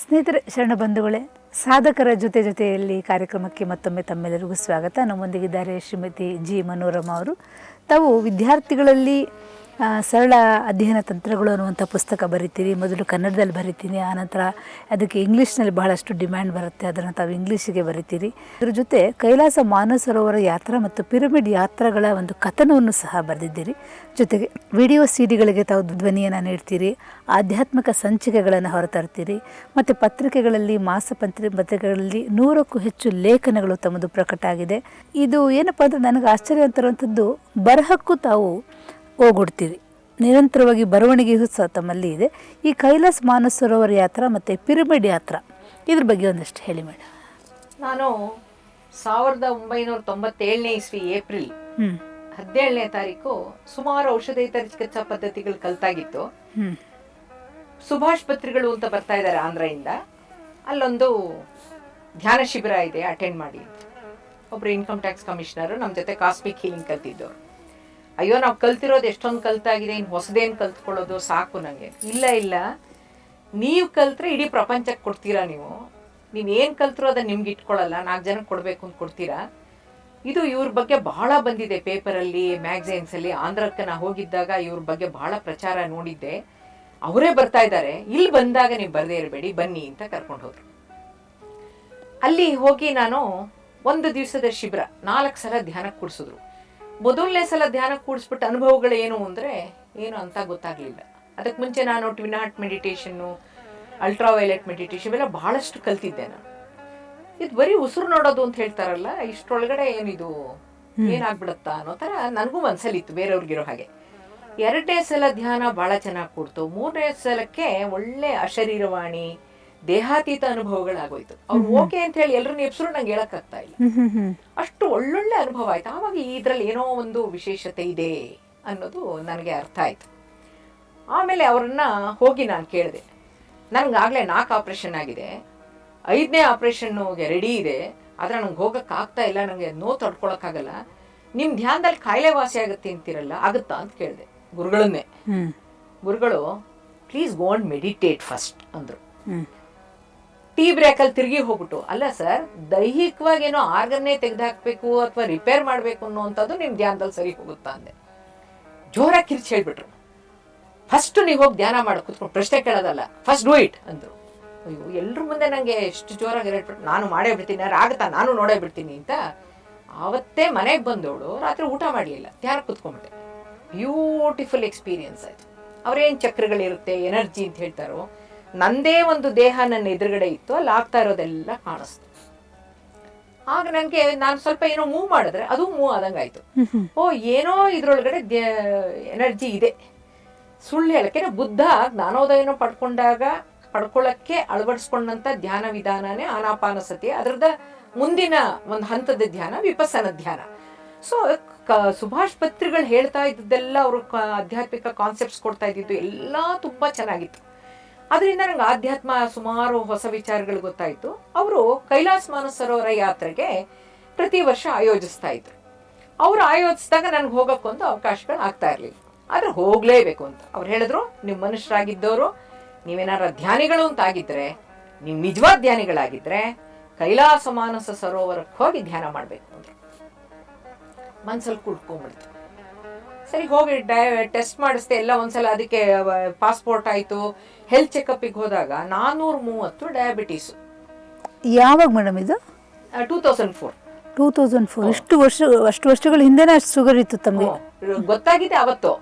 ಸ್ನೇಹಿತರೆ, ಶರಣ ಬಂಧುಗಳೇ, ಸಾಧಕರ ಜೊತೆ ಜೊತೆಯಲ್ಲಿ ಕಾರ್ಯಕ್ರಮಕ್ಕೆ ಮತ್ತೊಮ್ಮೆ ತಮ್ಮೆಲ್ಲರಿಗೂ ಸ್ವಾಗತ. ನಮ್ಮೊಂದಿಗಿದ್ದಾರೆ ಶ್ರೀಮತಿ ಜಿ ಮನೋರಮ ಅವರು. ತಾವು ವಿದ್ಯಾರ್ಥಿಗಳಲ್ಲಿ ಸರಳ ಅಧ್ಯಯನ ತಂತ್ರಗಳು ಅನ್ನುವಂಥ ಪುಸ್ತಕ ಬರಿತೀರಿ, ಮೊದಲು ಕನ್ನಡದಲ್ಲಿ ಬರಿತೀನಿ ಆನಂತರ ಅದಕ್ಕೆ ಇಂಗ್ಲೀಷ್ನಲ್ಲಿ ಬಹಳಷ್ಟು ಡಿಮ್ಯಾಂಡ್ ಬರುತ್ತೆ, ಅದನ್ನು ತಾವು ಇಂಗ್ಲೀಷಿಗೆ ಬರಿತೀರಿ. ಇದ್ರ ಜೊತೆ ಕೈಲಾಸ ಮಾನಸರೋವರ ಯಾತ್ರಾ ಮತ್ತು ಪಿರಮಿಡ್ ಯಾತ್ರೆಗಳ ಒಂದು ಕಥನವನ್ನು ಸಹ ಬರೆದಿದ್ದೀರಿ. ಜೊತೆಗೆ ವಿಡಿಯೋ ಸಿಡಿಗಳಿಗೆ ತಾವು ಧ್ವನಿಯನ್ನು ನೀಡ್ತೀರಿ, ಆಧ್ಯಾತ್ಮಿಕ ಸಂಚಿಕೆಗಳನ್ನು ಹೊರತರ್ತೀರಿ, ಮತ್ತು ಪತ್ರಿಕೆಗಳಲ್ಲಿ, ಮಾಸ ಪತ್ರಿ ಪತ್ರಿಕೆಗಳಲ್ಲಿ ನೂರಕ್ಕೂ ಹೆಚ್ಚು ಲೇಖನಗಳು ತಮ್ಮದು ಪ್ರಕಟ ಆಗಿದೆ ಇದು ಏನಪ್ಪ ಅಂದರೆ ನನಗೆ ಆಶ್ಚರ್ಯ ಅಂತಿರುವಂಥದ್ದು ಬರಹಕ್ಕೂ ತಾವು ಹೋಗೊಡ್ತೀರಿ ನಿರಂತರವಾಗಿ ಬರವಣಿಗೆಯೂ ಸಹ ತಮ್ಮಲ್ಲಿ ಇದೆ. ಈ ಕೈಲಾಸ ಮಾನಸರೋವರ ಯಾತ್ರ ಮತ್ತು ಪಿರಮಿಡ್ ಯಾತ್ರಾ ಇದ್ರ ಬಗ್ಗೆ ಒಂದಷ್ಟು ಹೇಳಿ ಮೇಡಮ್ ನಾನು ಸಾವಿರದ ಒಂಬೈನೂರ ತೊಂಬತ್ತೇಳನೇ ಇಸ್ವಿ ಏಪ್ರಿಲ್ ಹದಿನೇಳನೇ ತಾರೀಕು ಸುಮಾರು ಔಷಧೇತರ ಚಿಕಿತ್ಸಾ ಪದ್ಧತಿಗಳು ಕಲ್ತಾಗಿತ್ತು. ಸುಭಾಷ್ ಪತ್ರಿಗಳು ಅಂತ ಬರ್ತಾ ಇದ್ದಾರೆ ಆಂಧ್ರದಿಂದ. ಅಲ್ಲೊಂದು ಧ್ಯಾನ ಶಿಬಿರ ಇದೆ ಅಟೆಂಡ್ ಮಾಡಿ. ಒಬ್ರು ಇನ್ಕಮ್ ಟ್ಯಾಕ್ಸ್ ಕಮಿಷನರ್ ನಮ್ಮ ಜೊತೆ ಕಾಸ್ಮಿಕ್ ಹೀಲಿಂಗ್ ಕಲ್ತಿದ್ದವ್ರು ಅಯ್ಯೋ, ನಾವು ಕಲ್ತಿರೋದು ಎಷ್ಟೊಂದು ಕಲ್ತಾಗಿದೆ ಇನ್ನು ಹೊಸದೇನು ಕಲ್ತ್ಕೊಳ್ಳೋದು? ಸಾಕು ನನಗೆ ಇಲ್ಲ ಇಲ್ಲ. ನೀವು ಕಲ್ತ್ರೆ ಇಡೀ ಪ್ರಪಂಚಕ್ಕೆ ಕೊಡ್ತೀರಾ ನೀವು? ನೀವು ಏನು ಕಲ್ತಿರೋ ಅದನ್ನ ನಿಮ್ಗೆ ಇಟ್ಕೊಳ್ಳಲ್ಲ ನಾಲ್ಕು ಜನಕ್ಕೆ ಕೊಡಬೇಕು ಅಂತ ಕೊಡ್ತೀರಾ? ಇದು ಇವ್ರ ಬಗ್ಗೆ ಬಹಳ ಬಂದಿದೆ ಪೇಪರಲ್ಲಿ, ಮ್ಯಾಗ್ಝೈನ್ಸಲ್ಲಿ. ಆಂಧ್ರಕ್ಕೆ ನಾ ಹೋಗಿದ್ದಾಗ ಇವ್ರ ಬಗ್ಗೆ ಬಹಳ ಪ್ರಚಾರ ನೋಡಿದ್ದೆ. ಅವರೇ ಬರ್ತಾ ಇದ್ದಾರೆ. ಇಲ್ಲಿ ಬಂದಾಗ ನೀವು ಬರದೇ ಇರಬೇಡಿ, ಬನ್ನಿ ಅಂತ ಕರ್ಕೊಂಡು ಹೋದ್ರು. ಅಲ್ಲಿ ಹೋಗಿ ನಾನು ಒಂದು ದಿವಸದ ಶಿಬಿರ, ನಾಲ್ಕು ಸಲ ಧ್ಯಾನಕ್ಕೆ ಕೂಡಿಸಿದ್ರು. ಮೊದಲನೇ ಸಲ ಧ್ಯಾನ ಕೂಡಿಸ್ಬಿಟ್ಟು ಅನುಭವಗಳು ಏನು ಅಂದರೆ ಏನು ಅಂತ ಗೊತ್ತಾಗಲಿಲ್ಲ. ಅದಕ್ಕೆ ಮುಂಚೆ ನಾನು ಟ್ವಿನ್ ಹಾರ್ಟ್ ಮೆಡಿಟೇಷನ್ನು ಅಲ್ಟ್ರಾ ವೈಲೆಟ್ ಮೆಡಿಟೇಷನ್ ಇವೆಲ್ಲ ಬಹಳಷ್ಟು ಕಲ್ತಿದ್ದೆ ನಾನು. ಇದು ಬರೀ ಉಸಿರು ನೋಡೋದು ಅಂತ ಹೇಳ್ತಾರಲ್ಲ ಇಷ್ಟೊಳಗಡೆ ಏನಿದು ಏನಾಗ್ಬಿಡತ್ತಾ ಅನ್ನೋ ಥರ ನನಗೂ ಮನ್ಸಲ್ಲಿತ್ತು ಬೇರೆಯವ್ರಿಗಿರೋ ಹಾಗೆ. ಎರಡನೇ ಸಲ ಧ್ಯಾನ ಭಾಳ ಚೆನ್ನಾಗಿ ಕೂಡ್ತು. ಮೂರನೇ ಸಲಕ್ಕೆ ಒಳ್ಳೆ ಅಶರೀರವಾಣಿ ದೇಹಾತೀತ ಅನುಭವಗಳಾಗೋಯ್ತು. ಅವ್ರು ಓಕೆ ಅಂತ ಹೇಳಿ ಎಲ್ಲರನ್ನ ಎಬ್ಸರು ನಂಗೆ ಹೇಳಕ್ಕಾಗ್ತಾ ಇಲ್ಲ. ಅಷ್ಟು ಒಳ್ಳೊಳ್ಳೆ ಅನುಭವ ಆಯ್ತು. ಆವಾಗ ಇದ್ರಲ್ಲಿ ಏನೋ ಒಂದು ವಿಶೇಷತೆ ಇದೆ ಅನ್ನೋದು ನನಗೆ ಅರ್ಥ ಆಯ್ತು. ಆಮೇಲೆ ಅವರನ್ನ ಹೋಗಿ ನಾನು ಕೇಳಿದೆ. ನನಗಾಗಲೇ ನಾಲ್ಕು ಆಪ್ರೇಷನ್ ಆಗಿದೆ. ಐದನೇ ಆಪ್ರೇಷನ್ಗೆ ರೆಡಿ ಇದೆ. ಆದರೆ ನಂಗೆ ಹೋಗಕ್ಕೆ ಆಗ್ತಾ ಇಲ್ಲ ನನಗೆ ನೋ ತಡ್ಕೊಳಕ್ಕಾಗಲ್ಲ. ನಿಮ್ಮ ಧ್ಯಾನದಲ್ಲಿ ಕಾಯಿಲೆ ವಾಸಿ ಆಗುತ್ತೆ ಅಂತೀರಲ್ಲ ಆಗುತ್ತಾ ಅಂತ ಕೇಳಿದೆ. ಗುರುಗಳನ್ನೇ. ಗುರುಗಳು please go and meditate first ಅಂದರು. ಟೀ ಬ್ರೇಕಲ್ಲಿ ತಿರುಗಿ ಹೋಗ್ಬಿಟ್ಟು, ಅಲ್ಲ ಸರ್ ದೈಹಿಕವಾಗಿ ಏನೋ ಆರ್ಗನ್ನೇ ತೆಗೆದಾಕ್ಬೇಕು ಅಥವಾ ರಿಪೇರ್ ಮಾಡಬೇಕು ಅನ್ನೋವಂಥದ್ದು ನಿಮ್ಮ ಧ್ಯಾನದಲ್ಲಿ ಸರಿ ಹೋಗುತ್ತಾ ಅಂದೆ. ಜೋರಾಗಿ ಕಿರ್ಚಿ ಹೇಳ್ಬಿಟ್ರು. ಫಸ್ಟ್ ನೀವು ಹೋಗಿ ಧ್ಯಾನ ಮಾಡಿ, ಕುತ್ಕೊಂಡು ಪ್ರಶ್ನೆ ಕೇಳೋದಲ್ಲ ಫಸ್ಟ್ ಡೂ ಇಟ್ ಅಂದರು. ಅಯ್ಯೋ ಎಲ್ಲರ ಮುಂದೆ ನನಗೆ ಎಷ್ಟು ಜೋರಾಗಿ ಹೇಳ್ಬಿಟ್ಟು ನಾನು ಮಾಡೇ ಬಿಡ್ತೀನಿ, ಯಾರು ಆಗುತ್ತಾ ನಾನು ನೋಡೇ ಬಿಡ್ತೀನಿ ಅಂತ ಆವತ್ತೇ ಮನೆಗೆ ಬಂದವಳು ರಾತ್ರಿ ಊಟ ಮಾಡಲಿಲ್ಲ, ಧ್ಯಾನ ಕುತ್ಕೊಂಡ್ಬಿಟ್ಟೆ. ಬ್ಯೂಟಿಫುಲ್ ಎಕ್ಸ್ಪೀರಿಯನ್ಸ್ ಆಯ್ತು. ಅವ್ರೇನು ಚಕ್ರಗಳಿರುತ್ತೆ ಎನರ್ಜಿ ಅಂತ ಹೇಳ್ತಾರೋ ನಂದೇ ಒಂದು ದೇಹ ನನ್ನ ಎದುರುಗಡೆ ಇತ್ತು ಅಲ್ಲಿ ಆಗ್ತಾ ಇರೋದೆಲ್ಲ ಕಾಣಿಸ್ತು. ಆಗ ನನಗೆ ನಾನು ಸ್ವಲ್ಪ ಏನೋ ಮೂವ್ ಮಾಡಿದ್ರೆ ಅದು ಮೂವ್ ಆದಂಗೆ ಆಯ್ತು. ಓ ಏನೋ ಇದ್ರೊಳಗಡೆ ಎನರ್ಜಿ ಇದೆ. ಸುಳ್ಳು ಹೇಳಕ್ಕೆ ಬುದ್ಧ ಜ್ಞಾನೋದಯನ ಪಡ್ಕೊಂಡಾಗ ಪಡ್ಕೊಳ್ಳಕ್ಕೆ ಅಳವಡಿಸ್ಕೊಂಡಂತ ಧ್ಯಾನ ವಿಧಾನನೇ ಆನಾಪಾನಸತಿ ಅದರದ ಮುಂದಿನ ಒಂದು ಹಂತದ ಧ್ಯಾನ ವಿಪಸನ ಧ್ಯಾನ. ಸೊ ಸುಭಾಷ್ ಪತ್ರಿಗಳು ಹೇಳ್ತಾ ಇದ್ದದ್ದೆಲ್ಲ ಅವರು ಆಧ್ಯಾತ್ಮಿಕ ಕಾನ್ಸೆಪ್ಟ್ಸ್ ಕೊಡ್ತಾ ಇದ್ದಿದ್ದು ಎಲ್ಲ ತುಂಬಾ ಚೆನ್ನಾಗಿತ್ತು. ಅದರಿಂದ ನನಗೆ ಆಧ್ಯಾತ್ಮ ಸುಮಾರು ಹೊಸ ವಿಚಾರಗಳು ಗೊತ್ತಾಯಿತು. ಅವರು ಕೈಲಾಸ ಮಾನಸರೋವರ ಯಾತ್ರೆಗೆ ಪ್ರತಿ ವರ್ಷ ಆಯೋಜಿಸ್ತಾ ಇದ್ರು. ಅವ್ರು ಆಯೋಜಿಸಿದಾಗ ನನಗೆ ಹೋಗೋಕ್ಕೊಂದು ಅವಕಾಶಗಳು ಆಗ್ತಾ ಇರಲಿಲ್ಲ. ಆದ್ರೆ ಹೋಗಲೇಬೇಕು ಅಂತ. ಅವ್ರು ಹೇಳಿದ್ರು, ನೀವು ಮನುಷ್ಯರಾಗಿದ್ದವರು ನೀವೇನಾರ ಧ್ಯಾನಿಗಳು ಅಂತ ಆಗಿದ್ರೆ, ನೀವು ನಿಜವಾದ ಧ್ಯಾನಿಗಳಾಗಿದ್ರೆ ಕೈಲಾಸ ಮಾನಸ ಸರೋವರಕ್ಕೆ ಹೋಗಿ ಧ್ಯಾನ ಮಾಡಬೇಕು ಅಂದರು. ಮನ್ಸಲ್ಲಿ ಕುಡ್ಕೊಂಡ್ಬಿಡ್ತು. ಸರಿ, ಹೋಗಿ ಟೆಸ್ಟ್ ಮಾಡಿಸ್ದೆ ಎಲ್ಲ ಒಂದ್ಸಲ ಅದಕ್ಕೆ ಪಾಸ್ಪೋರ್ಟ್ ಆಯಿತು. ಹೆಲ್ತ್ ಚೆಕಪ್ಪಿಗೆ ಹೋದಾಗ ನಾನ್ನೂರ ಮೂವತ್ತು ಡಯಾಬಿಟೀಸು ಯಾವಾಗ ಮೇಡಮ್ ಇದು? Two thousand four two thousand four ಇಷ್ಟು ವರ್ಷ ಅಷ್ಟು ವರ್ಷಗಳ ಹಿಂದೆನೇ ಅಷ್ಟು ಶುಗರ್ ಇತ್ತು ತಮಗೆ. ಗೊತ್ತಾಗಿದೆ ಅವತ್ತು.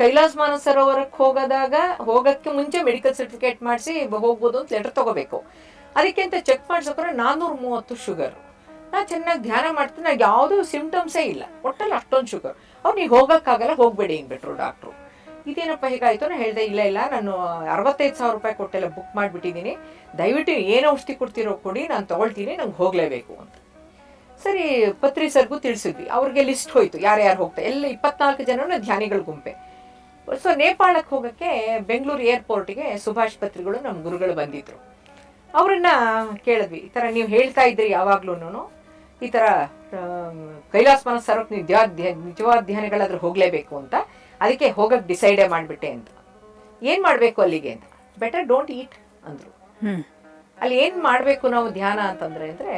ಕೈಲಾಸ ಮಾನಸ ಸರೋವರಕ್ಕೆ ಹೋಗೋದಾಗ ಹೋಗಕ್ಕೆ ಮುಂಚೆ ಮೆಡಿಕಲ್ ಸರ್ಟಿಫಿಕೇಟ್ ಮಾಡಿಸಿ ಹೋಗ್ಬೋದು ಅಂತ ಲೆಟರ್ ತಗೋಬೇಕು. ಅದಕ್ಕೆ ಅಂತ ಚೆಕ್ ಮಾಡ್ಸೋಕ್ರೆ ನಾನ್ನೂರ ಮೂವತ್ತು ಶುಗರ್ ನಾ ಚೆನ್ನಾಗಿ ಧ್ಯಾನ ಮಾಡ್ತೀನಿ. ನನಗೆ ಯಾವುದೂ ಸಿಂಪ್ಟಮ್ಸೇ ಇಲ್ಲ. ಒಟ್ಟಲ್ಲಿ ಅಷ್ಟೊಂದು ಶುಗರ್ ಅವ್ರು ನೀವು ಹೋಗೋಕ್ಕಾಗಲ್ಲ ಹೋಗ್ಬೇಡಿ ಅಂದ್ಬಿಟ್ರು ಡಾಕ್ಟ್ರು ಇದೇನಪ್ಪ ಹೇಗಾಯ್ತು ನಾನು ಹೇಳಿದೆ, ಇಲ್ಲ ಇಲ್ಲ, ನಾನು ಅರವತ್ತೈದು ಸಾವಿರ ರೂಪಾಯಿ ಕೊಟ್ಟೆಲ್ಲ ಬುಕ್ ಮಾಡಿಬಿಟ್ಟಿದ್ದೀನಿ. ದಯವಿಟ್ಟು ಏನು ಔಷಧಿ ಕೊಡ್ತಿರೋ ಕೊಡಿ, ನಾನು ತೊಗೊಳ್ತೀನಿ, ನಂಗೆ ಹೋಗಲೇಬೇಕು ಅಂತ. ಸರಿ, ಪತ್ರಿ ಸರ್ಗೂ ತಿಳಿಸಿದ್ವಿ. ಅವ್ರಿಗೆ ಲಿಸ್ಟ್ ಹೋಯ್ತು, ಯಾರ್ಯಾರು ಹೋಗ್ತಾ ಎಲ್ಲ ಇಪ್ಪತ್ನಾಲ್ಕು ಜನನ ಧ್ಯಾನಿಗಳ ಗುಂಪೆ. ಸೊ ನೇಪಾಳಕ್ಕೆ ಹೋಗೋಕ್ಕೆ ಬೆಂಗಳೂರು ಏರ್ಪೋರ್ಟಿಗೆ ಸುಭಾಷ್ ಪತ್ರಿಗಳು ನಮ್ಮ ಗುರುಗಳು ಬಂದಿದ್ರು. ಅವರನ್ನು ಕೇಳಿದ್ವಿ, ಈ ಥರ ನೀವು ಹೇಳ್ತಾ ಇದ್ರಿ ಯಾವಾಗ್ಲೂ ಈ ಥರ ಕೈಲಾಸ ಮನಸ್ಸರ ನಿಜವಾದ ನೀವು ಧ್ಯಾನ ನಿಜವಾದ ಧ್ಯಾನಗಳಾದ್ರೆ ಹೋಗಲೇಬೇಕು ಅಂತ. ಅದಕ್ಕೆ ಹೋಗಕ್ಕೆ ಡಿಸೈಡೇ ಮಾಡಿಬಿಟ್ಟೆ ಅಂತ. ಏನು ಮಾಡಬೇಕು ಅಲ್ಲಿಗೆ ಅಂತ? ಬೆಟರ್ ಡೋಂಟ್ ಈಟ್ ಅಂದರು. ಅಲ್ಲಿ ಏನು ಮಾಡಬೇಕು ನಾವು ಧ್ಯಾನ ಅಂತಂದರೆ ಅಂದರೆ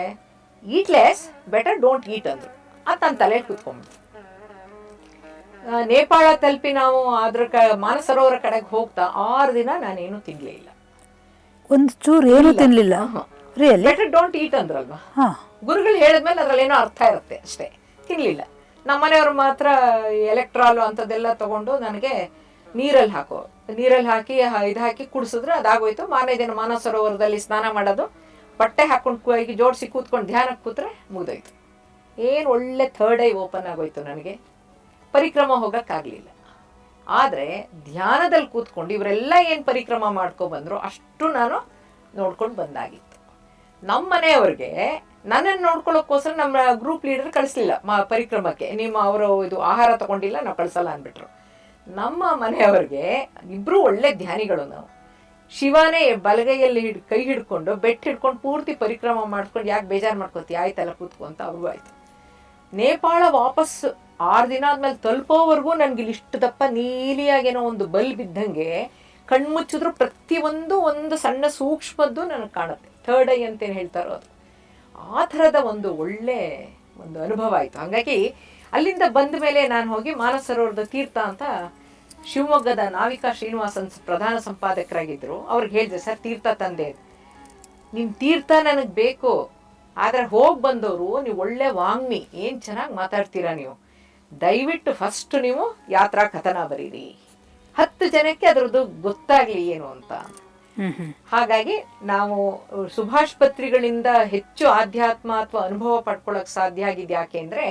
eat less better don't eat ಅಂದರು. ಅದು ನನ್ನ ತಲೆ ಕೂತ್ಕೊಂಬಿಟ್ಟು ನೇಪಾಳ ತಲುಪಿ ನಾವು ಅದ್ರ ಕ ಮಾನಸರೋವರ ಕಡೆಗೆ ಹೋಗ್ತಾ ಆರು ದಿನ ನಾನೇನು ತಿನ್ಲೇ ಇಲ್ಲ. ಒಂದು ಚೂರು ಏನು ತಿನ್ನಲಿಲ್ಲ ಬೆಟರ್ ಡೋಂಟ್ ಈಟ್ ಅಂದ್ರಲ್ವಾ? ಹಾಂ. ಗುರುಗಳು ಹೇಳಿದ್ಮೇಲೆ ಅದ್ರಲ್ಲಿ ಏನೋ ಅರ್ಥ ಇರುತ್ತೆ ಅಷ್ಟೇ. ತಿನ್ಲಿಲ್ಲ. ನಮ್ಮ ಮನೆಯವ್ರು ಮಾತ್ರ ಎಲೆಕ್ಟ್ರಾಲು ಅಂಥದ್ದೆಲ್ಲ ತಗೊಂಡು ನನಗೆ ನೀರಲ್ಲಿ ಹಾಕೋ. ನೀರಲ್ಲಿ ಹಾಕಿ ಇದು ಹಾಕಿ ಕುಡಿಸಿದ್ರೆ ಅದಾಗೋಯ್ತು. ಮಾರನೇ ದಿನ ಮಾನಸ ಸರೋವರದಲ್ಲಿ ಸ್ನಾನ ಮಾಡೋದು. ಬಟ್ಟೆ ಹಾಕೊಂಡು ಕೂಗಿ ಜೋಡಿಸಿ ಕೂತ್ಕೊಂಡು ಧ್ಯಾನಕ್ಕೆ ಕೂತ್ರೆ ಮುಗ್ದೋಯ್ತು. ಏನು ಒಳ್ಳೆ ಥರ್ಡ್ ಐ ಓಪನ್ ಆಗೋಯ್ತು ನನಗೆ. ಪರಿಕ್ರಮ ಹೋಗೋಕ್ಕಾಗಲಿಲ್ಲ. ಆದರೆ ಧ್ಯಾನದಲ್ಲಿ ಕೂತ್ಕೊಂಡು ಇವರೆಲ್ಲ ಏನು ಪರಿಕ್ರಮ ಮಾಡ್ಕೊಬಂದ್ರು ಅಷ್ಟು ನಾನು ನೋಡ್ಕೊಂಡು ಬಂದಾಗಿತ್ತು. ನಮ್ಮ ಮನೆಯವ್ರಿಗೆ ನನ್ನನ್ನು ನೋಡ್ಕೊಳ್ಳೋಕ್ಕೋಸ್ಕರ ನಮ್ಮ ಗ್ರೂಪ್ ಲೀಡರ್ ಕಳಿಸ್ಲಿಲ್ಲ ಮಾ ಪರಿಕ್ರಮಕ್ಕೆ. ನಿಮ್ಮ ಅವರು ಇದು ಆಹಾರ ತಗೊಂಡಿಲ್ಲ, ನಾವು ಕಳಿಸಲ್ಲ ಅಂದ್ಬಿಟ್ರು. ನಮ್ಮ ಮನೆಯವ್ರಿಗೆ ಇಬ್ರು ಒಳ್ಳೆ ಧ್ಯಾನಿಗಳು ನಾವು. ಶಿವನೇ ಬಲಗೈಯಲ್ಲಿ ಹಿಡ್, ಕೈ ಹಿಡ್ಕೊಂಡು ಬೆಟ್ ಹಿಡ್ಕೊಂಡು ಪೂರ್ತಿ ಪರಿಕ್ರಮ ಮಾಡ್ಕೊಂಡು ಯಾಕೆ ಬೇಜಾರು ಮಾಡ್ಕೊತೀಯ ಆಯ್ತಲ್ಲ, ಕೂತ್ಕೊ ಅಂತ ಅವ್ರಿಗೂ ಆಯ್ತು. ನೇಪಾಳ ವಾಪಸ್ ಆರು ದಿನ ಆದ್ಮೇಲೆ ತಲುಪೋವರೆಗೂ ನನಗೆ ಇಲ್ಲಿ ಇಷ್ಟು ದಪ್ಪ ನೀಲಿಯಾಗೇನೋ ಒಂದು ಬಲ್ ಬಿದ್ದಂಗೆ ಕಣ್ಮುಚ್ಚಿದ್ರು ಪ್ರತಿಯೊಂದು ಒಂದು ಸಣ್ಣ ಸೂಕ್ಷ್ಮದ್ದು ನನಗೆ ಕಾಣುತ್ತೆ. ಥರ್ಡ್ ಐ ಅಂತೇನು ಹೇಳ್ತಾರೋ ಅದು ಆ ಥರದ ಒಂದು ಒಳ್ಳೆ ಒಂದು ಅನುಭವ ಆಯಿತು. ಹಾಗಾಗಿ ಅಲ್ಲಿಂದ ಬಂದ ಮೇಲೆ ನಾನು ಹೋಗಿ ಮಾನಸ ಸರೋವರದ ತೀರ್ಥ ಅಂತ ಶಿವಮೊಗ್ಗದ ನಾವಿಕಾ ಶ್ರೀನಿವಾಸನ್ ಪ್ರಧಾನ ಸಂಪಾದಕರಾಗಿದ್ದರು ಅವ್ರಿಗೆ ಹೇಳಿದೆ, ಸರ್, ತೀರ್ಥ ತಂದೆ. ನಿಮ್ಮ ತೀರ್ಥ ನನಗೆ ಬೇಕು. ಆದರೆ ಹೋಗಿ ಬಂದವರು, ನೀವು ಒಳ್ಳೆ ವಾಂಗ್ಮಿ. ಏನು ಚೆನ್ನಾಗಿ ಮಾತಾಡ್ತೀರಾ ನೀವು? ದಯವಿಟ್ಟು ಫಸ್ಟ್ ನೀವು ಯಾತ್ರಾ ಕಥನ ಬರೀರಿ. ಹತ್ತು ಜನಕ್ಕೆ ಅದರದ್ದು ಗೊತ್ತಾಗಲಿ ಏನು ಅಂತ. ಹಾಗಾಗಿ ನಾವು ಸುಭಾಷ್ ಪತ್ರಿಗಳಿಂದ ಹೆಚ್ಚು ಆಧ್ಯಾತ್ಮ ಅಥವಾ ಅನುಭವ ಪಡ್ಕೊಳಕ್ ಸಾಧ್ಯ ಆಗಿದೆ ಯಾಕೆ ಅಂದ್ರೆ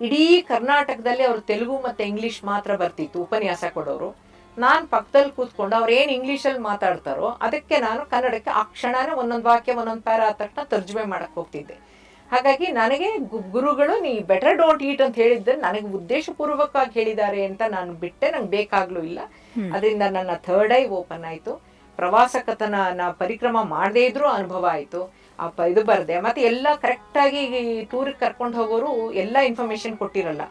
ಇಡೀ ಕರ್ನಾಟಕದಲ್ಲಿ ಅವರು ತೆಲುಗು ಮತ್ತೆ ಇಂಗ್ಲಿಷ್ ಮಾತ್ರ ಬರ್ತಿತ್ತು ಉಪನ್ಯಾಸ ಕೊಡೋರು. ನಾನು ಪಕ್ಕದಲ್ಲಿ ಕೂತ್ಕೊಂಡು ಅವ್ರು ಏನು ಇಂಗ್ಲೀಷಲ್ಲಿ ಮಾತಾಡ್ತಾರೋ ಅದಕ್ಕೆ ನಾನು ಕನ್ನಡಕ್ಕೆ ಆ ಕ್ಷಣನೇ ಒಂದೊಂದು ವಾಕ್ಯ ಒಂದೊಂದು ಪ್ಯಾರ ಆದ ತಕ್ಷಣ ತರ್ಜುಮೆ ಮಾಡಕ್ಕೆ ಹೋಗ್ತಿದ್ದೆ. ಹಾಗಾಗಿ ನನಗೆ ಗುರುಗಳು ನೀ ಬೆಟರ್ ಡೋಂಟ್ ಈಟ್ ಅಂತ ಹೇಳಿದ್ರೆ ನನಗೆ ಉದ್ದೇಶಪೂರ್ವಕವಾಗಿ ಹೇಳಿದ್ದಾರೆ ಅಂತ ನಾನು ಬಿಟ್ಟೆ ನಂಗೆ ಬೇಕಾಗ್ಲೂ ಇಲ್ಲ. ಅದರಿಂದ ನನ್ನ ಥರ್ಡ್ ಐ ಓಪನ್ ಆಯಿತು. ಪ್ರವಾಸ ಕಥನ ನಾ ಪರಿಕ್ರಮ ಮಾಡದೇ ಇದ್ರೂ ಅನುಭವ ಆಯಿತು. ಅಪ್ಪ ಪ ಇದು ಬರದೆ. ಮತ್ತೆ ಎಲ್ಲ ಕರೆಕ್ಟಾಗಿ ಟೂರಿಗೆ ಕರ್ಕೊಂಡು ಹೋಗೋರು ಎಲ್ಲ ಇನ್ಫಾರ್ಮೇಶನ್ ಕೊಟ್ಟಿರಲ್ಲ.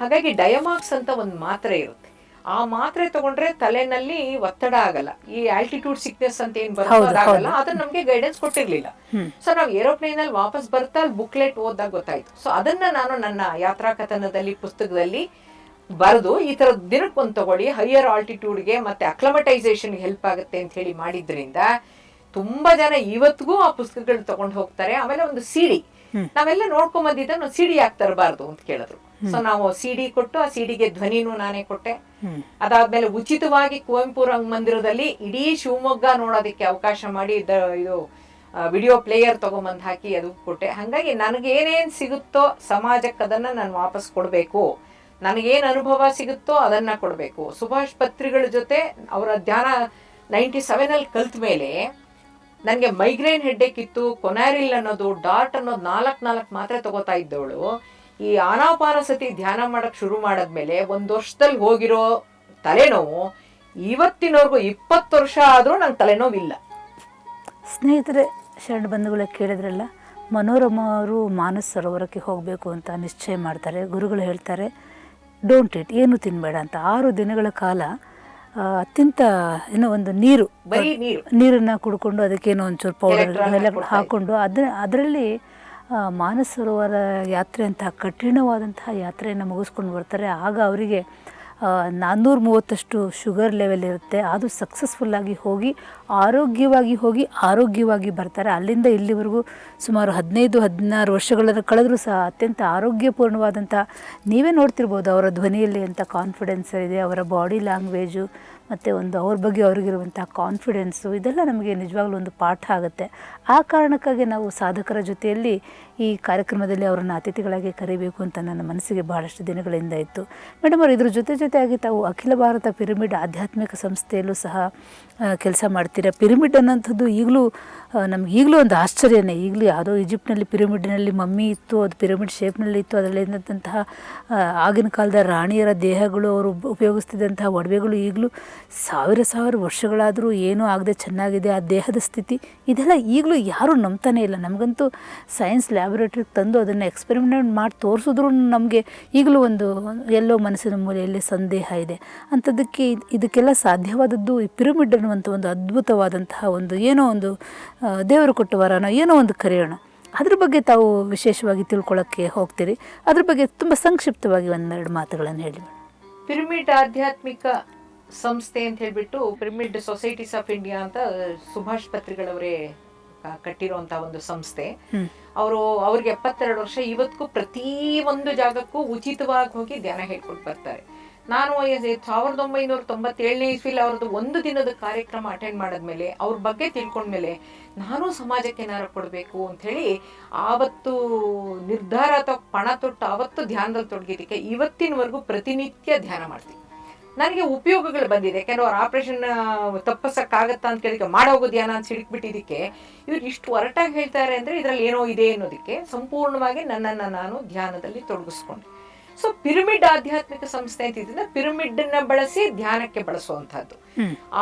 ಹಾಗಾಗಿ ಡಯಮಾಕ್ಸ್ ಅಂತ ಒಂದು ಮಾತ್ರೆ ಇರುತ್ತೆ. ಆ ಮಾತ್ರೆ ತಗೊಂಡ್ರೆ ತಲೆನಲ್ಲಿ ಒತ್ತಡ ಆಗಲ್ಲ. ಈ ಆಲ್ಟಿಟ್ಯೂಡ್ ಸಿಕ್ನೆಸ್ ಅಂತ ಏನ್ ಅದಾಗಲ್ಲ. ಅದನ್ನ ನಮ್ಗೆ ಗೈಡೆನ್ಸ್ ಕೊಟ್ಟಿರ್ಲಿಲ್ಲ. ಸೊ ನಾವು ಏರೋಪ್ಲೇನ್ ಅಲ್ಲಿ ವಾಪಸ್ ಬರ್ತಾ ಅಲ್ಲಿ ಬುಕ್ಲೆಟ್ ಓದಾಗ ಗೊತ್ತಾಯ್ತು. ಸೊ ಅದನ್ನ ನಾನು ನನ್ನ ಯಾತ್ರಾ ಕಥನದಲ್ಲಿ ಪುಸ್ತಕದಲ್ಲಿ ಬರೆದು ಈ ಥರ ದಿನಕ್ಕೊಂದು ತಗೊಳ್ಳಿ ಹೈಯರ್ ಆಲ್ಟಿಟ್ಯೂಡ್ಗೆ ಮತ್ತೆ ಅಕ್ಲಮಟೈಸೇಷನ್ಗೆ ಹೆಲ್ಪ್ ಆಗುತ್ತೆ ಅಂತ ಹೇಳಿ ಮಾಡಿದ್ರಿಂದ ತುಂಬಾ ಜನ ಇವತ್ತಿಗೂ ಆ ಪುಸ್ತಕಗಳು ತಗೊಂಡು ಹೋಗ್ತಾರೆ. ಆಮೇಲೆ ಒಂದು ಸಿಡಿ ನಾವೆಲ್ಲ ನೋಡ್ಕೊಂಬಂದಿದ್ದ ಒಂದು ಸಿಡಿ ಯಾಕೆ ತರಬಾರ್ದು ಅಂತ ಕೇಳಿದ್ರು. ಸೊ ನಾವು ಸಿಡಿ ಕೊಟ್ಟು ಆ ಸಿಡಿಗೆ ಧ್ವನಿನೂ ನಾನೇ ಕೊಟ್ಟೆ. ಅದಾದ್ಮೇಲೆ ಉಚಿತವಾಗಿ ಕುವೆಂಪು ರಂಗಮಂದಿರದಲ್ಲಿ ಇಡೀ ಶಿವಮೊಗ್ಗ ನೋಡೋದಕ್ಕೆ ಅವಕಾಶ ಮಾಡಿ ಇದು ವಿಡಿಯೋ ಪ್ಲೇಯರ್ ತಗೊಂಬಂದು ಹಾಕಿ ಅದು ಕೊಟ್ಟೆ. ಹಾಗಾಗಿ ನನಗೆ ಏನೇನು ಸಿಗುತ್ತೋ ಸಮಾಜಕ್ಕೆ ಅದನ್ನ ನಾನು ವಾಪಸ್ ಕೊಡಬೇಕು. ನನಗೇನು ಅನುಭವ ಸಿಗುತ್ತೋ ಅದನ್ನು ಕೊಡಬೇಕು. ಸುಭಾಷ್ ಪತ್ರಿಗಳ ಜೊತೆ ಅವರ ಧ್ಯಾನ ನೈಂಟಿ ಸೆವೆನಲ್ಲಿ ಕಲ್ತ ಮೇಲೆ ನನಗೆ ಮೈಗ್ರೇನ್ ಹೆಡ್ಡೇಕ್ ಇತ್ತು, ಕೊನಾರಿಲ್ ಅನ್ನೋದು, ಡಾಟ್ ಅನ್ನೋದು ನಾಲ್ಕು ನಾಲ್ಕು ಮಾತ್ರೆ ತಗೋತಾ ಇದ್ದವಳು. ಈ ಆನಾಪಾನಸತಿ ಧ್ಯಾನ ಮಾಡೋಕ್ಕೆ ಶುರು ಮಾಡಿದ್ಮೇಲೆ ಒಂದು ವರ್ಷದಲ್ಲಿ ಹೋಗಿರೋ ತಲೆನೋವು ಇವತ್ತಿನವರೆಗೂ ಇಪ್ಪತ್ತು ವರ್ಷ ಆದರೂ ನಂಗೆ ತಲೆನೋವಿಲ್ಲ. ಸ್ನೇಹಿತರೆ, ಶರಣ ಬಂಧುಗಳ ಕೇಳಿದ್ರಲ್ಲ, ಮನೋರಮ ಅವರು ಮಾನಸ ಸರೋವರಕ್ಕೆ ಹೋಗಬೇಕು ಅಂತ ನಿಶ್ಚಯ ಮಾಡ್ತಾರೆ, ಗುರುಗಳು ಹೇಳ್ತಾರೆ. ಡೋಂಟ್ ಇಟ್ ಏನು ತಿನ್ನಬೇಡ ಅಂತ. ಆರು ದಿನಗಳ ಕಾಲ ಅತ್ಯಂತ ಏನೋ ಒಂದು ನೀರು ನೀರನ್ನು ಕುಡ್ಕೊಂಡು ಅದಕ್ಕೇನೋ ಒಂಚೂರು ಪೌಡರ್ ಎಲ್ಲ ಹಾಕ್ಕೊಂಡು ಅದ್ರ ಅದರಲ್ಲಿ ಮಾನಸರೋವರ ಯಾತ್ರೆ ಅಂತಹ ಕಠಿಣವಾದಂತಹ ಯಾತ್ರೆಯನ್ನು ಮುಗಿಸ್ಕೊಂಡು ಬರ್ತಾರೆ. ಆಗ ಅವರಿಗೆ ನಾನ್ನೂರ ಮೂವತ್ತಷ್ಟು ಶುಗರ್ ಲೆವೆಲ್ ಇರುತ್ತೆ. ಅದು ಸಕ್ಸಸ್ಫುಲ್ಲಾಗಿ ಹೋಗಿ, ಆರೋಗ್ಯವಾಗಿ ಹೋಗಿ, ಆರೋಗ್ಯವಾಗಿ ಬರ್ತಾರೆ. ಅಲ್ಲಿಂದ ಇಲ್ಲಿವರೆಗೂ ಸುಮಾರು ಹದಿನೈದು, ಹದಿನಾರು ವರ್ಷಗಳನ್ನು ಕಳೆದರೂ ಸಹ ಅತ್ಯಂತ ಆರೋಗ್ಯಪೂರ್ಣವಾದಂಥ ನೀವೇ ನೋಡ್ತಿರ್ಬೋದು ಅವರ ಧ್ವನಿಯಲ್ಲಿ ಅಂತ ಕಾನ್ಫಿಡೆನ್ಸ್ ಇದೆ, ಅವರ ಬಾಡಿ ಲ್ಯಾಂಗ್ವೇಜು ಮತ್ತು ಒಂದು ಅವ್ರ ಬಗ್ಗೆ ಅವ್ರಿಗಿರುವಂಥ ಕಾನ್ಫಿಡೆನ್ಸು ಇದೆಲ್ಲ ನಮಗೆ ನಿಜವಾಗ್ಲೂ ಒಂದು ಪಾಠ ಆಗುತ್ತೆ. ಆ ಕಾರಣಕ್ಕಾಗಿ ನಾವು ಸಾಧಕರ ಜೊತೆಯಲ್ಲಿ ಈ ಕಾರ್ಯಕ್ರಮದಲ್ಲಿ ಅವರನ್ನು ಅತಿಥಿಗಳಾಗಿ ಕರಿಬೇಕು ಅಂತ ನನ್ನ ಮನಸ್ಸಿಗೆ ಬಹಳಷ್ಟು ದಿನಗಳಿಂದ ಇತ್ತು. ಮೇಡಮ್ ಅವರು, ಇದ್ರ ಜೊತೆ ಜೊತೆಯಾಗಿ ತಾವು ಅಖಿಲ ಭಾರತ ಪಿರಮಿಡ್ ಆಧ್ಯಾತ್ಮಿಕ ಸಂಸ್ಥೆಯಲ್ಲೂ ಸಹ ಕೆಲಸ ಮಾಡ್ತೀರಾ? ಪಿರಮಿಡ್ ಅನ್ನೋಂಥದ್ದು ಈಗಲೂ ನಮ್ಗೆ ಈಗಲೂ ಒಂದು ಆಶ್ಚರ್ಯನೇ. ಈಗಲೂ ಯಾವುದೋ ಈಜಿಪ್ಟ್ನಲ್ಲಿ ಪಿರಮಿಡ್ನಲ್ಲಿ ಮಮ್ಮಿ ಇತ್ತು, ಅದು ಪಿರಮಿಡ್ ಶೇಪ್ನಲ್ಲಿ ಇತ್ತು, ಅದರಲ್ಲಿದ್ದಂತಹ ಆಗಿನ ಕಾಲದ ರಾಣಿಯರ ದೇಹಗಳು ಅವರು ಉಪಯೋಗಿಸ್ತಿದ್ದಂತಹ ಒಡವೆಗಳು ಈಗಲೂ ಸಾವಿರ ಸಾವಿರ ವರ್ಷಗಳಾದರೂ ಏನೂ ಆಗದೆ ಚೆನ್ನಾಗಿದೆ. ಆ ದೇಹದ ಸ್ಥಿತಿ ಇದೆಲ್ಲ ಈಗಲೂ ಯಾರೂ ನಂಬ್ತಾನೆ ಇಲ್ಲ. ನಮಗಂತೂ ಸೈನ್ಸ್ ಲ್ಯಾಬೊರೇಟ್ರಿಗೆ ತಂದು ಅದನ್ನು ಎಕ್ಸ್ಪೆರಿಮೆಂಟ್ ಮಾಡಿ ತೋರಿಸಿದ್ರೂ ನಮಗೆ ಈಗಲೂ ಒಂದು, ಎಲ್ಲೋ ಮನಸ್ಸಿನ ಮೂಲೆಯಲ್ಲಿ ಸಂದೇಹ ಇದೆ. ಅಂಥದ್ದಕ್ಕೆ ಇದ್- ಇದಕ್ಕೆಲ್ಲ ಸಾಧ್ಯವಾದದ್ದು ಈ ಪಿರಮಿಡ್ ಅನ್ನುವಂಥ ಒಂದು ಅದ್ಭುತವಾದಂತಹ ಒಂದು ಏನೋ ಒಂದು ದೇವರು ಕೊಟ್ಟ ವರನೋ ಏನೋ ಒಂದು ಕರೆಯೋಣ ಅದ್ರ ಬಗ್ಗೆ ತಾವು ವಿಶೇಷವಾಗಿ ತಿಳ್ಕೊಳ್ಳೋಕ್ಕೆ ಹೋಗ್ತೀರಿ ಅದ್ರ ಬಗ್ಗೆ ತುಂಬ ಸಂಕ್ಷಿಪ್ತವಾಗಿ ಒಂದೆರಡು ಮಾತುಗಳನ್ನು ಹೇಳಿ. ಪಿರಮಿಡ್ ಆಧ್ಯಾತ್ಮಿಕ ಸಂಸ್ಥೆ ಅಂತ ಹೇಳ್ಬಿಟ್ಟು ಪಿರಮಿಡ್ ಸೊಸೈಟೀಸ್ ಆಫ್ ಇಂಡಿಯಾ ಅಂತ ಸುಭಾಷ್ ಪತ್ರಿಗಳವರೇ ಕಟ್ಟಿರುವಂತ ಒಂದು ಸಂಸ್ಥೆ. ಅವರು ಅವ್ರಿಗೆ ಎಪ್ಪತ್ತೆರಡು ವರ್ಷ ಇವತ್ತಿಗೂ ಪ್ರತಿ ಒಂದು ಜಾಗಕ್ಕೂ ಉಚಿತವಾಗಿ ಹೋಗಿ ಧ್ಯಾನ ಹೇಳ್ಕೊಂಡು ಬರ್ತಾರೆ ನಾನು ಸಾವಿರದ ಒಂಬೈನೂರ ತೊಂಬತ್ತೇಳನೇ ಇಸ್ವಿಲಿ ಅವ್ರದ್ದು ಒಂದು ದಿನದ ಕಾರ್ಯಕ್ರಮ ಅಟೆಂಡ್ ಮಾಡಿದ್ಮೇಲೆ, ಅವ್ರ ಬಗ್ಗೆ ತಿಳ್ಕೊಂಡ್ಮೇಲೆ ನಾನು ಸಮಾಜಕ್ಕೆ ಏನಾರು ಕೊಡಬೇಕು ಅಂತ ಹೇಳಿ ಆವತ್ತು ನಿರ್ಧಾರ ಅಥವಾ ಪಣ ತೊಟ್ಟು ಆವತ್ತು ಧ್ಯಾನದಲ್ಲಿ ತೊಡಗಿದ್ದಕ್ಕೆ ಇವತ್ತಿನವರೆಗೂ ಪ್ರತಿನಿತ್ಯ ಧ್ಯಾನ ಮಾಡ್ತೀನಿ. ನನಗೆ ಉಪಯೋಗಗಳು ಬಂದಿದೆ. ಯಾಕೆಂದ್ರೆ ಅವ್ರ ಆಪರೇಷನ್ ತಪ್ಪಿಸೋಕ್ಕಾಗತ್ತಾ ಅಂತ ಕೇಳಿಕ್ಕೆ ಮಾಡೋಗೋ ಧ್ಯಾನ ಅಂತ ಸಿಡಿಕ್ಬಿಟ್ಟಿದ್ದಕ್ಕೆ ಇವ್ರು ಇಷ್ಟು ಒರಟಾಗಿ ಹೇಳ್ತಾರೆ ಅಂದರೆ ಇದರಲ್ಲಿ ಏನೋ ಇದೆ ಅನ್ನೋದಕ್ಕೆ ಸಂಪೂರ್ಣವಾಗಿ ನನ್ನನ್ನು ನಾನು ಧ್ಯಾನದಲ್ಲಿ ತೊಡಗಿಸ್ಕೊಂಡೆ. ಸೊ ಪಿರಮಿಡ್ ಆಧ್ಯಾತ್ಮಿಕ ಸಂಸ್ಥೆ ಅಂತ ಇದ್ರೆ ಪಿರಮಿಡ್ ಅನ್ನ ಬಳಸಿ ಧ್ಯಾನಕ್ಕೆ ಬಳಸುವಂತಹದ್ದು.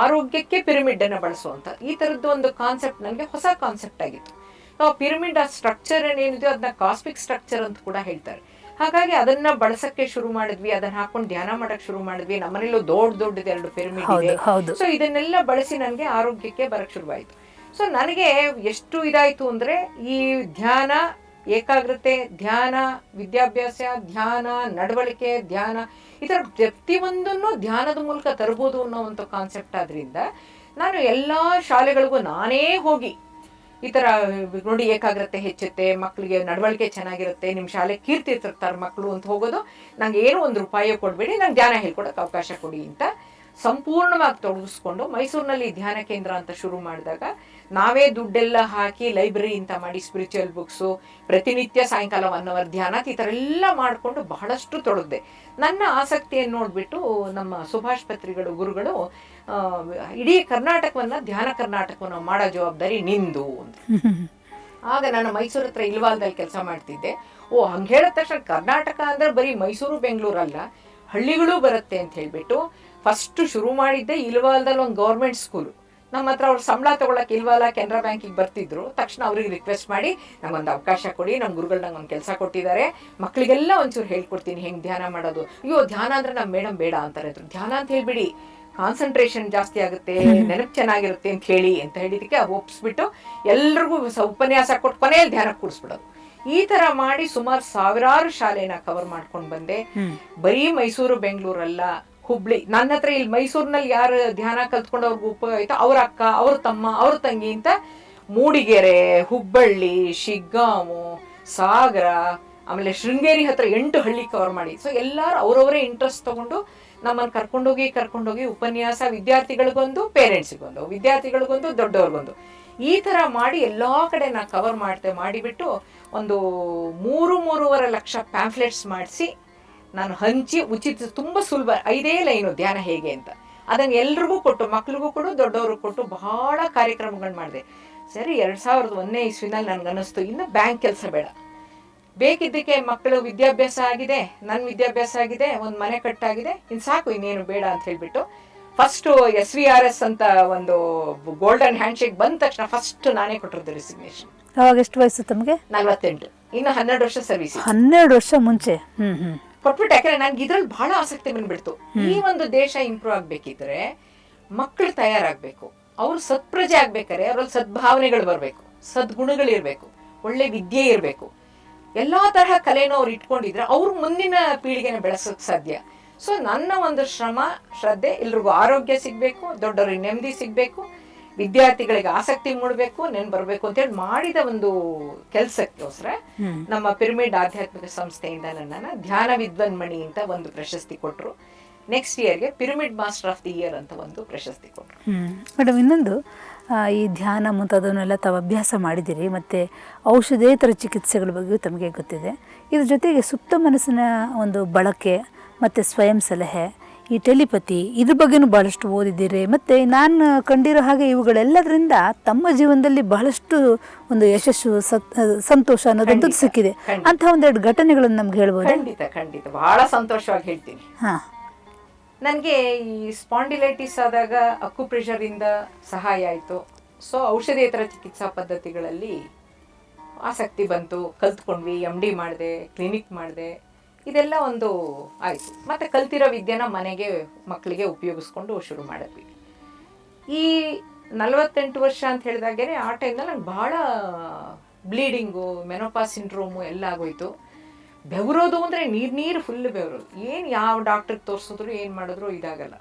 ಆರೋಗ್ಯಕ್ಕೆ ಪಿರಮಿಡ್ ಅನ್ನ ಬಳಸುವಂತ ಈ ತರದ್ದು ಒಂದು ಕಾನ್ಸೆಪ್ಟ್ ನಂಗೆ ಹೊಸ ಕಾನ್ಸೆಪ್ಟ್ ಆಗಿತ್ತು. ನಾವು ಪಿರಮಿಡ್ ಆ ಸ್ಟ್ರಕ್ಚರ್ ಏನಿದೆಯೋ ಅದನ್ನ ಕಾಸ್ಮಿಕ್ ಸ್ಟ್ರಕ್ಚರ್ ಅಂತ ಕೂಡ ಹೇಳ್ತಾರೆ. ಹಾಗಾಗಿ ಅದನ್ನ ಬಳಸಕ್ಕೆ ಶುರು ಮಾಡಿದ್ವಿ ಅದನ್ನ ಹಾಕೊಂಡು ಧ್ಯಾನ ಮಾಡಕ್ ಶುರು ಮಾಡಿದ್ವಿ. ನಮ್ಮನೇಲೂ ದೊಡ್ಡ ದೊಡ್ಡದು ಎರಡು ಪಿರಮಿಡ್ ಇದೆ. ಸೊ ಇದನ್ನೆಲ್ಲ ಬಳಸಿ ನನಗೆ ಆರೋಗ್ಯಕ್ಕೆ ಬರಕ್ ಶುರುವಾಯಿತು. ಸೊ ನನಗೆ ಎಷ್ಟು ಇದಾಯ್ತು ಅಂದ್ರೆ ಈ ಧ್ಯಾನ ಏಕಾಗ್ರತೆ, ಧ್ಯಾನ, ವಿದ್ಯಾಭ್ಯಾಸ, ಧ್ಯಾನ, ನಡವಳಿಕೆ, ಧ್ಯಾನ, ಈ ಥರ ಪ್ರತಿಯೊಂದನ್ನು ಧ್ಯಾನದ ಮೂಲಕ ತರ್ಬೋದು ಅನ್ನೋ ಒಂದು ಕಾನ್ಸೆಪ್ಟ್ ಆದ್ರಿಂದ ನಾನು ಎಲ್ಲ ಶಾಲೆಗಳಿಗೂ ನಾನೇ ಹೋಗಿ ಈ ಥರ ನೋಡಿ ಏಕಾಗ್ರತೆ ಹೆಚ್ಚುತ್ತೆ ಮಕ್ಕಳಿಗೆ ನಡವಳಿಕೆ ಚೆನ್ನಾಗಿರುತ್ತೆ ನಿಮ್ಮ ಶಾಲೆ ಕೀರ್ತಿ ತರ್ತಾರೆ ಮಕ್ಕಳು ಅಂತ ಹೋಗೋದು, ನಂಗೆ ಏನೋ ಒಂದು ರೂಪಾಯಿ ಕೊಡಬೇಡಿ, ನಂಗೆ ಧ್ಯಾನ ಹೇಳ್ಕೊಡೋಕೆ ಅವಕಾಶ ಕೊಡಿ ಅಂತ ಸಂಪೂರ್ಣವಾಗಿ ತೊಡಗಿಸ್ಕೊಂಡು ಮೈಸೂರಿನಲ್ಲಿ ಧ್ಯಾನ ಕೇಂದ್ರ ಅಂತ ಶುರು ಮಾಡಿದಾಗ ನಾವೇ ದುಡ್ಡೆಲ್ಲ ಹಾಕಿ ಲೈಬ್ರರಿ ಅಂತ ಮಾಡಿ ಸ್ಪಿರಿಚುವಲ್ ಬುಕ್ಸು ಪ್ರತಿನಿತ್ಯ ಸಾಯಂಕಾಲ ಒನ್ ಅವರ್ ಧ್ಯಾನ ಈ ಥರ ಎಲ್ಲ ಮಾಡಿಕೊಂಡು ಬಹಳಷ್ಟು ತೊಡಗಿದೆ. ನನ್ನ ಆಸಕ್ತಿಯನ್ನು ನೋಡಿಬಿಟ್ಟು ನಮ್ಮ ಸುಭಾಷ್ ಪತ್ರಿಗಳು ಗುರುಗಳು ಇಡೀ ಕರ್ನಾಟಕವನ್ನ ಧ್ಯಾನ ಕರ್ನಾಟಕವನ್ನು ಮಾಡೋ ಜವಾಬ್ದಾರಿ ನಿಂದು ಅಂತ. ಆಗ ನಾನು ಮೈಸೂರು ಹತ್ರ ಇಲ್ವಾಲ್ದಲ್ಲಿ ಕೆಲಸ ಮಾಡ್ತಿದ್ದೆ. ಓ ಹಂಗೆ ಹೇಳಿದ ತಕ್ಷಣ ಕರ್ನಾಟಕ ಅಂದ್ರೆ ಬರೀ ಮೈಸೂರು ಬೆಂಗಳೂರು ಅಲ್ಲ ಹಳ್ಳಿಗಳು ಬರುತ್ತೆ ಅಂತ ಹೇಳ್ಬಿಟ್ಟು ಫಸ್ಟ್ ಶುರು ಮಾಡಿದ್ದೆ ಇಲ್ವಾಲ್ದಲ್ಲಿ ಒಂದು ಗೌರ್ಮೆಂಟ್ ಸ್ಕೂಲು ನಮ್ಮ ಹತ್ರ ಅವ್ರು ಸಂಬಳ ತಗೊಳಕ್ ಇಲ್ವಲ್ಲ ಕೆನರಾ ಬ್ಯಾಂಕಿಗೆ ಬರ್ತಿದ್ರು ತಕ್ಷಣ ಅವ್ರಿಗೆ ರಿಕ್ವೆಸ್ಟ್ ಮಾಡಿ ನಂಗೊಂದು ಅವಕಾಶ ಕೊಡಿ ನಮ್ಮ ಗುರುಗಳು ನಂಗೆ ಒಂದು ಕೆಲಸ ಕೊಟ್ಟಿದ್ದಾರೆ ಮಕ್ಕಳಿಗೆಲ್ಲ ಒಂಚೂರು ಹೇಳ್ಕೊಡ್ತೀನಿ ಹೆಂಗ್ ಧ್ಯಾನ ಮಾಡೋದು. ಅಯ್ಯೋ ಧ್ಯಾನ ಅಂದ್ರೆ ನಮ್ಮ ಮೇಡಮ್ ಬೇಡ ಅಂತಾರೆ. ಧ್ಯಾನ ಅಂತ ಹೇಳ್ಬಿಡಿ ಕಾನ್ಸಂಟ್ರೇಷನ್ ಜಾಸ್ತಿ ಆಗುತ್ತೆ ನೆನಪು ಚೆನ್ನಾಗಿರುತ್ತೆ ಅಂತ ಹೇಳಿ ಅಂತ ಹೇಳಿದಕ್ಕೆ ಒಪ್ಸ್ಬಿಟ್ಟು ಎಲ್ರಿಗೂ ಸ- ಉಪನ್ಯಾಸ ಕೊಟ್ಟು ಕೊನೆಯಲ್ಲಿ ಧ್ಯಾನ ಕೂಡಿಸ್ಬಿಡೋದು. ಈ ತರ ಮಾಡಿ ಸುಮಾರು ಸಾವಿರಾರು ಶಾಲೆನ ಕವರ್ ಮಾಡ್ಕೊಂಡು ಬಂದೆ. ಬರೀ ಮೈಸೂರು ಬೆಂಗಳೂರಲ್ಲ ಹುಬ್ಳಿ. ನನ್ನ ಹತ್ರ ಇಲ್ಲಿ ಮೈಸೂರಿನಲ್ಲಿ ಯಾರು ಧ್ಯಾನ ಕಲ್ತ್ಕೊಂಡು ಅವ್ರಿಗೆ ಉಪಯೋಗ ಆಯ್ತು ಅವ್ರ ಅಕ್ಕ, ಅವ್ರ ತಮ್ಮ, ಅವ್ರ ತಂಗಿ ಅಂತ ಮೂಡಿಗೆರೆ, ಹುಬ್ಬಳ್ಳಿ, ಶಿಗ್ಗಾಮು, ಸಾಗರ, ಆಮೇಲೆ ಶೃಂಗೇರಿ ಹತ್ರ ಎಂಟು ಹಳ್ಳಿ ಕವರ್ ಮಾಡಿ. ಸೊ ಎಲ್ಲರೂ ಅವರವರೇ ಇಂಟ್ರೆಸ್ಟ್ ತಗೊಂಡು ನಮ್ಮನ್ನು ಕರ್ಕೊಂಡೋಗಿ ಕರ್ಕೊಂಡೋಗಿ ಉಪನ್ಯಾಸ ವಿದ್ಯಾರ್ಥಿಗಳಿಗೊಂದು ಪೇರೆಂಟ್ಸಿಗೊಂದು ವಿದ್ಯಾರ್ಥಿಗಳಿಗೊಂದು ದೊಡ್ಡವ್ರಿಗೊಂದು ಈ ತರ ಮಾಡಿ ಎಲ್ಲ ಕಡೆ ನಾ ಕವರ್ ಮಾಡ್ತೆ, ಮಾಡಿಬಿಟ್ಟು ಒಂದು ಮೂರು, ಮೂರುವರೆ ಲಕ್ಷ ಪ್ಯಾಂಫ್ಲೆಟ್ಸ್ ಮಾಡಿಸಿ ನಾನು ಹಂಚಿ ಉಚಿತ ತುಂಬ ಸುಲಭ ಐದೇ ಲೈನು ಧ್ಯಾನ ಹೇಗೆ ಅಂತ. ಅದನ್ನು ಎಲ್ರಿಗೂ ಕೊಟ್ಟು ಮಕ್ಳಿಗೂ ಕೊಡು ದೊಡ್ಡವ್ರಿಗೂ ಕೊಟ್ಟು ಬಹಳ ಕಾರ್ಯಕ್ರಮಗಳು ಮಾಡಿದೆ. ಸರಿ ಎರಡು ಸಾವಿರದ ಒಂದನೇ ಇಸ್ವಿನಲ್ಲಿ ನನ್ಗೆ ಅನ್ನಿಸ್ತು ಇನ್ನು ಬ್ಯಾಂಕ್ ಕೆಲಸ ಬೇಡ. ಬೇಕಿದ್ದಕ್ಕೆ ಮಕ್ಕಳು ವಿದ್ಯಾಭ್ಯಾಸ ಆಗಿದೆ ನನ್ನ ವಿದ್ಯಾಭ್ಯಾಸ ಆಗಿದೆ ಒಂದು ಮನೆ ಕಟ್ಟಾಗಿದೆ ಇನ್ನು ಸಾಕು ಇನ್ನೇನು ಬೇಡ ಅಂತ ಹೇಳಿಬಿಟ್ಟು first S V R S ಅಂತ ಒಂದು ಗೋಲ್ಡನ್ ಹ್ಯಾಂಡ್ ಶೇಕ್ ಬಂದ ತಕ್ಷಣ ಫಸ್ಟ್ ನಾನೇ ಕೊಟ್ಟಿರೋದು ರೆಸಿಗ್ನೇಷನ್ ಅವಾಗ ಎಷ್ಟು ವಯಸ್ಸು ತಮಗೆ? ನಲ್ವತ್ತೆಂಟು. ಇನ್ನು ಹನ್ನೆರಡು ವರ್ಷ ಸರ್ವಿಸ್ ಹನ್ನೆರಡು ವರ್ಷ ಮುಂಚೆ. ಹ್ಮ್ ಹ್ಮ್. ಕೊಟ್ಬಿಟ್ಟು ಯಾಕಂದ್ರೆ ನನ್ಗೆ ಇದ್ರಲ್ಲಿ ಬಹಳ ಆಸಕ್ತಿ ಬಂದ್ಬಿಡ್ತು. ಈ ಒಂದು ದೇಶ ಇಂಪ್ರೂವ್ ಆಗ್ಬೇಕಿದ್ರೆ ಮಕ್ಕಳು ತಯಾರಾಗ್ಬೇಕು. ಅವ್ರು ಸತ್ಪ್ರಜೆ ಆಗ್ಬೇಕಾದ್ರೆ ಅವ್ರಲ್ಲಿ ಸದ್ಭಾವನೆಗಳು ಬರಬೇಕು. ಸದ್ಗುಣಗಳಿರ್ಬೇಕು. ಒಳ್ಳೆ ವಿದ್ಯೆ ಇರಬೇಕು. ಎಲ್ಲಾ ತರಹ ಕಲೆನೂ ಅವ್ರು ಇಟ್ಕೊಂಡಿದ್ರೆ ಅವ್ರ ಮುಂದಿನ ಪೀಳಿಗೆನ ಬೆಳೆಸೋಕ್ ಸಾಧ್ಯ. ಸೊ ನನ್ನ ಒಂದು ಶ್ರಮ ಶ್ರದ್ಧೆ ಎಲ್ರಿಗೂ ಆರೋಗ್ಯ ಸಿಗ್ಬೇಕು ದೊಡ್ಡವ್ರಿಗೆ ನೆಮ್ಮದಿ ಸಿಗ್ಬೇಕು. ವಿದ್ಯಾರ್ಥಿಗಳಿಗೆ ಆಸಕ್ತಿ ಮೂಡಬೇಕು ನೆನ್ ಬರಬೇಕು ಅಂತೇಳಿ ಮಾಡಿದ ಒಂದು ಕೆಲಸಕ್ಕೋಸ್ಕರ. ನಮ್ಮ ಪಿರಮಿಡ್ ಆಧ್ಯಾತ್ಮಿಕ ಸಂಸ್ಥೆಯಿಂದ ನನ್ನನ್ನು ಧ್ಯಾನ ವಿದ್ವನ್ಮಣಿ ಅಂತ ಒಂದು ಪ್ರಶಸ್ತಿ ಕೊಟ್ಟರು ನೆಕ್ಸ್ಟ್ ಇಯರ್ಗೆ pyramid master of the year ಅಂತ ಒಂದು ಪ್ರಶಸ್ತಿ ಕೊಟ್ಟರು ಮೇಡಮ್ ಇನ್ನೊಂದು ಈ ಧ್ಯಾನ ಮುಂತಾದವನ್ನೆಲ್ಲ ತಾವು ಅಭ್ಯಾಸ ಮಾಡಿದ್ದೀರಿ ಮತ್ತು ಔಷಧೇತರ ಚಿಕಿತ್ಸೆಗಳ ಬಗ್ಗೆಯೂ ತಮಗೆ ಗೊತ್ತಿದೆ. ಇದ್ರ ಜೊತೆಗೆ ಸುಪ್ತ ಮನಸ್ಸಿನ ಒಂದು ಬಳಕೆ ಮತ್ತು ಸ್ವಯಂ ಸಲಹೆ ಈ ಟೆಲಿಪತಿ ಇದ್ರ ಬಗ್ಗೆನೂ ಬಹಳಷ್ಟು ಓದಿದ್ದೀರಿ. ಮತ್ತು ನಾನು ಕಂಡಿರೋ ಹಾಗೆ ಇವುಗಳೆಲ್ಲದರಿಂದ ತಮ್ಮ ಜೀವನದಲ್ಲಿ ಬಹಳಷ್ಟು ಒಂದು ಯಶಸ್ಸು ಸತ್ ಸಂತೋಷ ಅನ್ನೋದಂತೂ ಸಿಕ್ಕಿದೆ. ಅಂತ ಒಂದೆರಡು ಘಟನೆಗಳನ್ನು ನಮ್ಗೆ ಹೇಳ್ಬೋದು? ಖಂಡಿತ ಖಂಡಿತ. ಬಹಳ ಸಂತೋಷವಾಗಿ ಹೇಳ್ತೀನಿ. ಹಾಂ. ನನಗೆ ಈ ಸ್ಪಾಂಡಿಲೈಟಿಸ್ ಆದಾಗ ಅಕ್ಯುಪ್ರೆಷರಿಂದ ಸಹಾಯ ಆಯಿತು. ಸೊ ಔಷಧೇತರ ಚಿಕಿತ್ಸಾ ಪದ್ಧತಿಗಳಲ್ಲಿ ಆಸಕ್ತಿ ಬಂತು. ಕಲ್ತ್ಕೊಂಡ್ವಿ ಎಂ ಡಿ ಮಾಡಿದೆ ಕ್ಲಿನಿಕ್ ಮಾಡಿದೆ. ಇದೆಲ್ಲ ಒಂದು ಆಯಿತು. ಮತ್ತು ಕಲ್ತಿರೋ ವಿದ್ಯೆನ ಮನೆಗೆ ಮಕ್ಕಳಿಗೆ ಉಪಯೋಗಿಸ್ಕೊಂಡು ಶುರು ಮಾಡಿದ್ವಿ. ಈ ನಲವತ್ತೆಂಟು ವರ್ಷ ಅಂತ ಹೇಳಿದಾಗೆ ಆ ಟೈಮ್ನಲ್ಲಿ ನಂಗೆ ಭಾಳ ಬ್ಲೀಡಿಂಗು ಮೆನೋಪಾ ಸಿಂಡ್ರೋಮು ಎಲ್ಲ ಆಗೋಯ್ತು. ಬೆವರೋದು ಅಂದರೆ ನೀರು ನೀರು ಫುಲ್ ಬೆವರೋದು. ಏನು ಯಾವ ಡಾಕ್ಟ್ರಿಗೆ ತೋರಿಸಿದ್ರು, ಏನು ಮಾಡಿದ್ರು ಇದಾಗಲ್ಲ.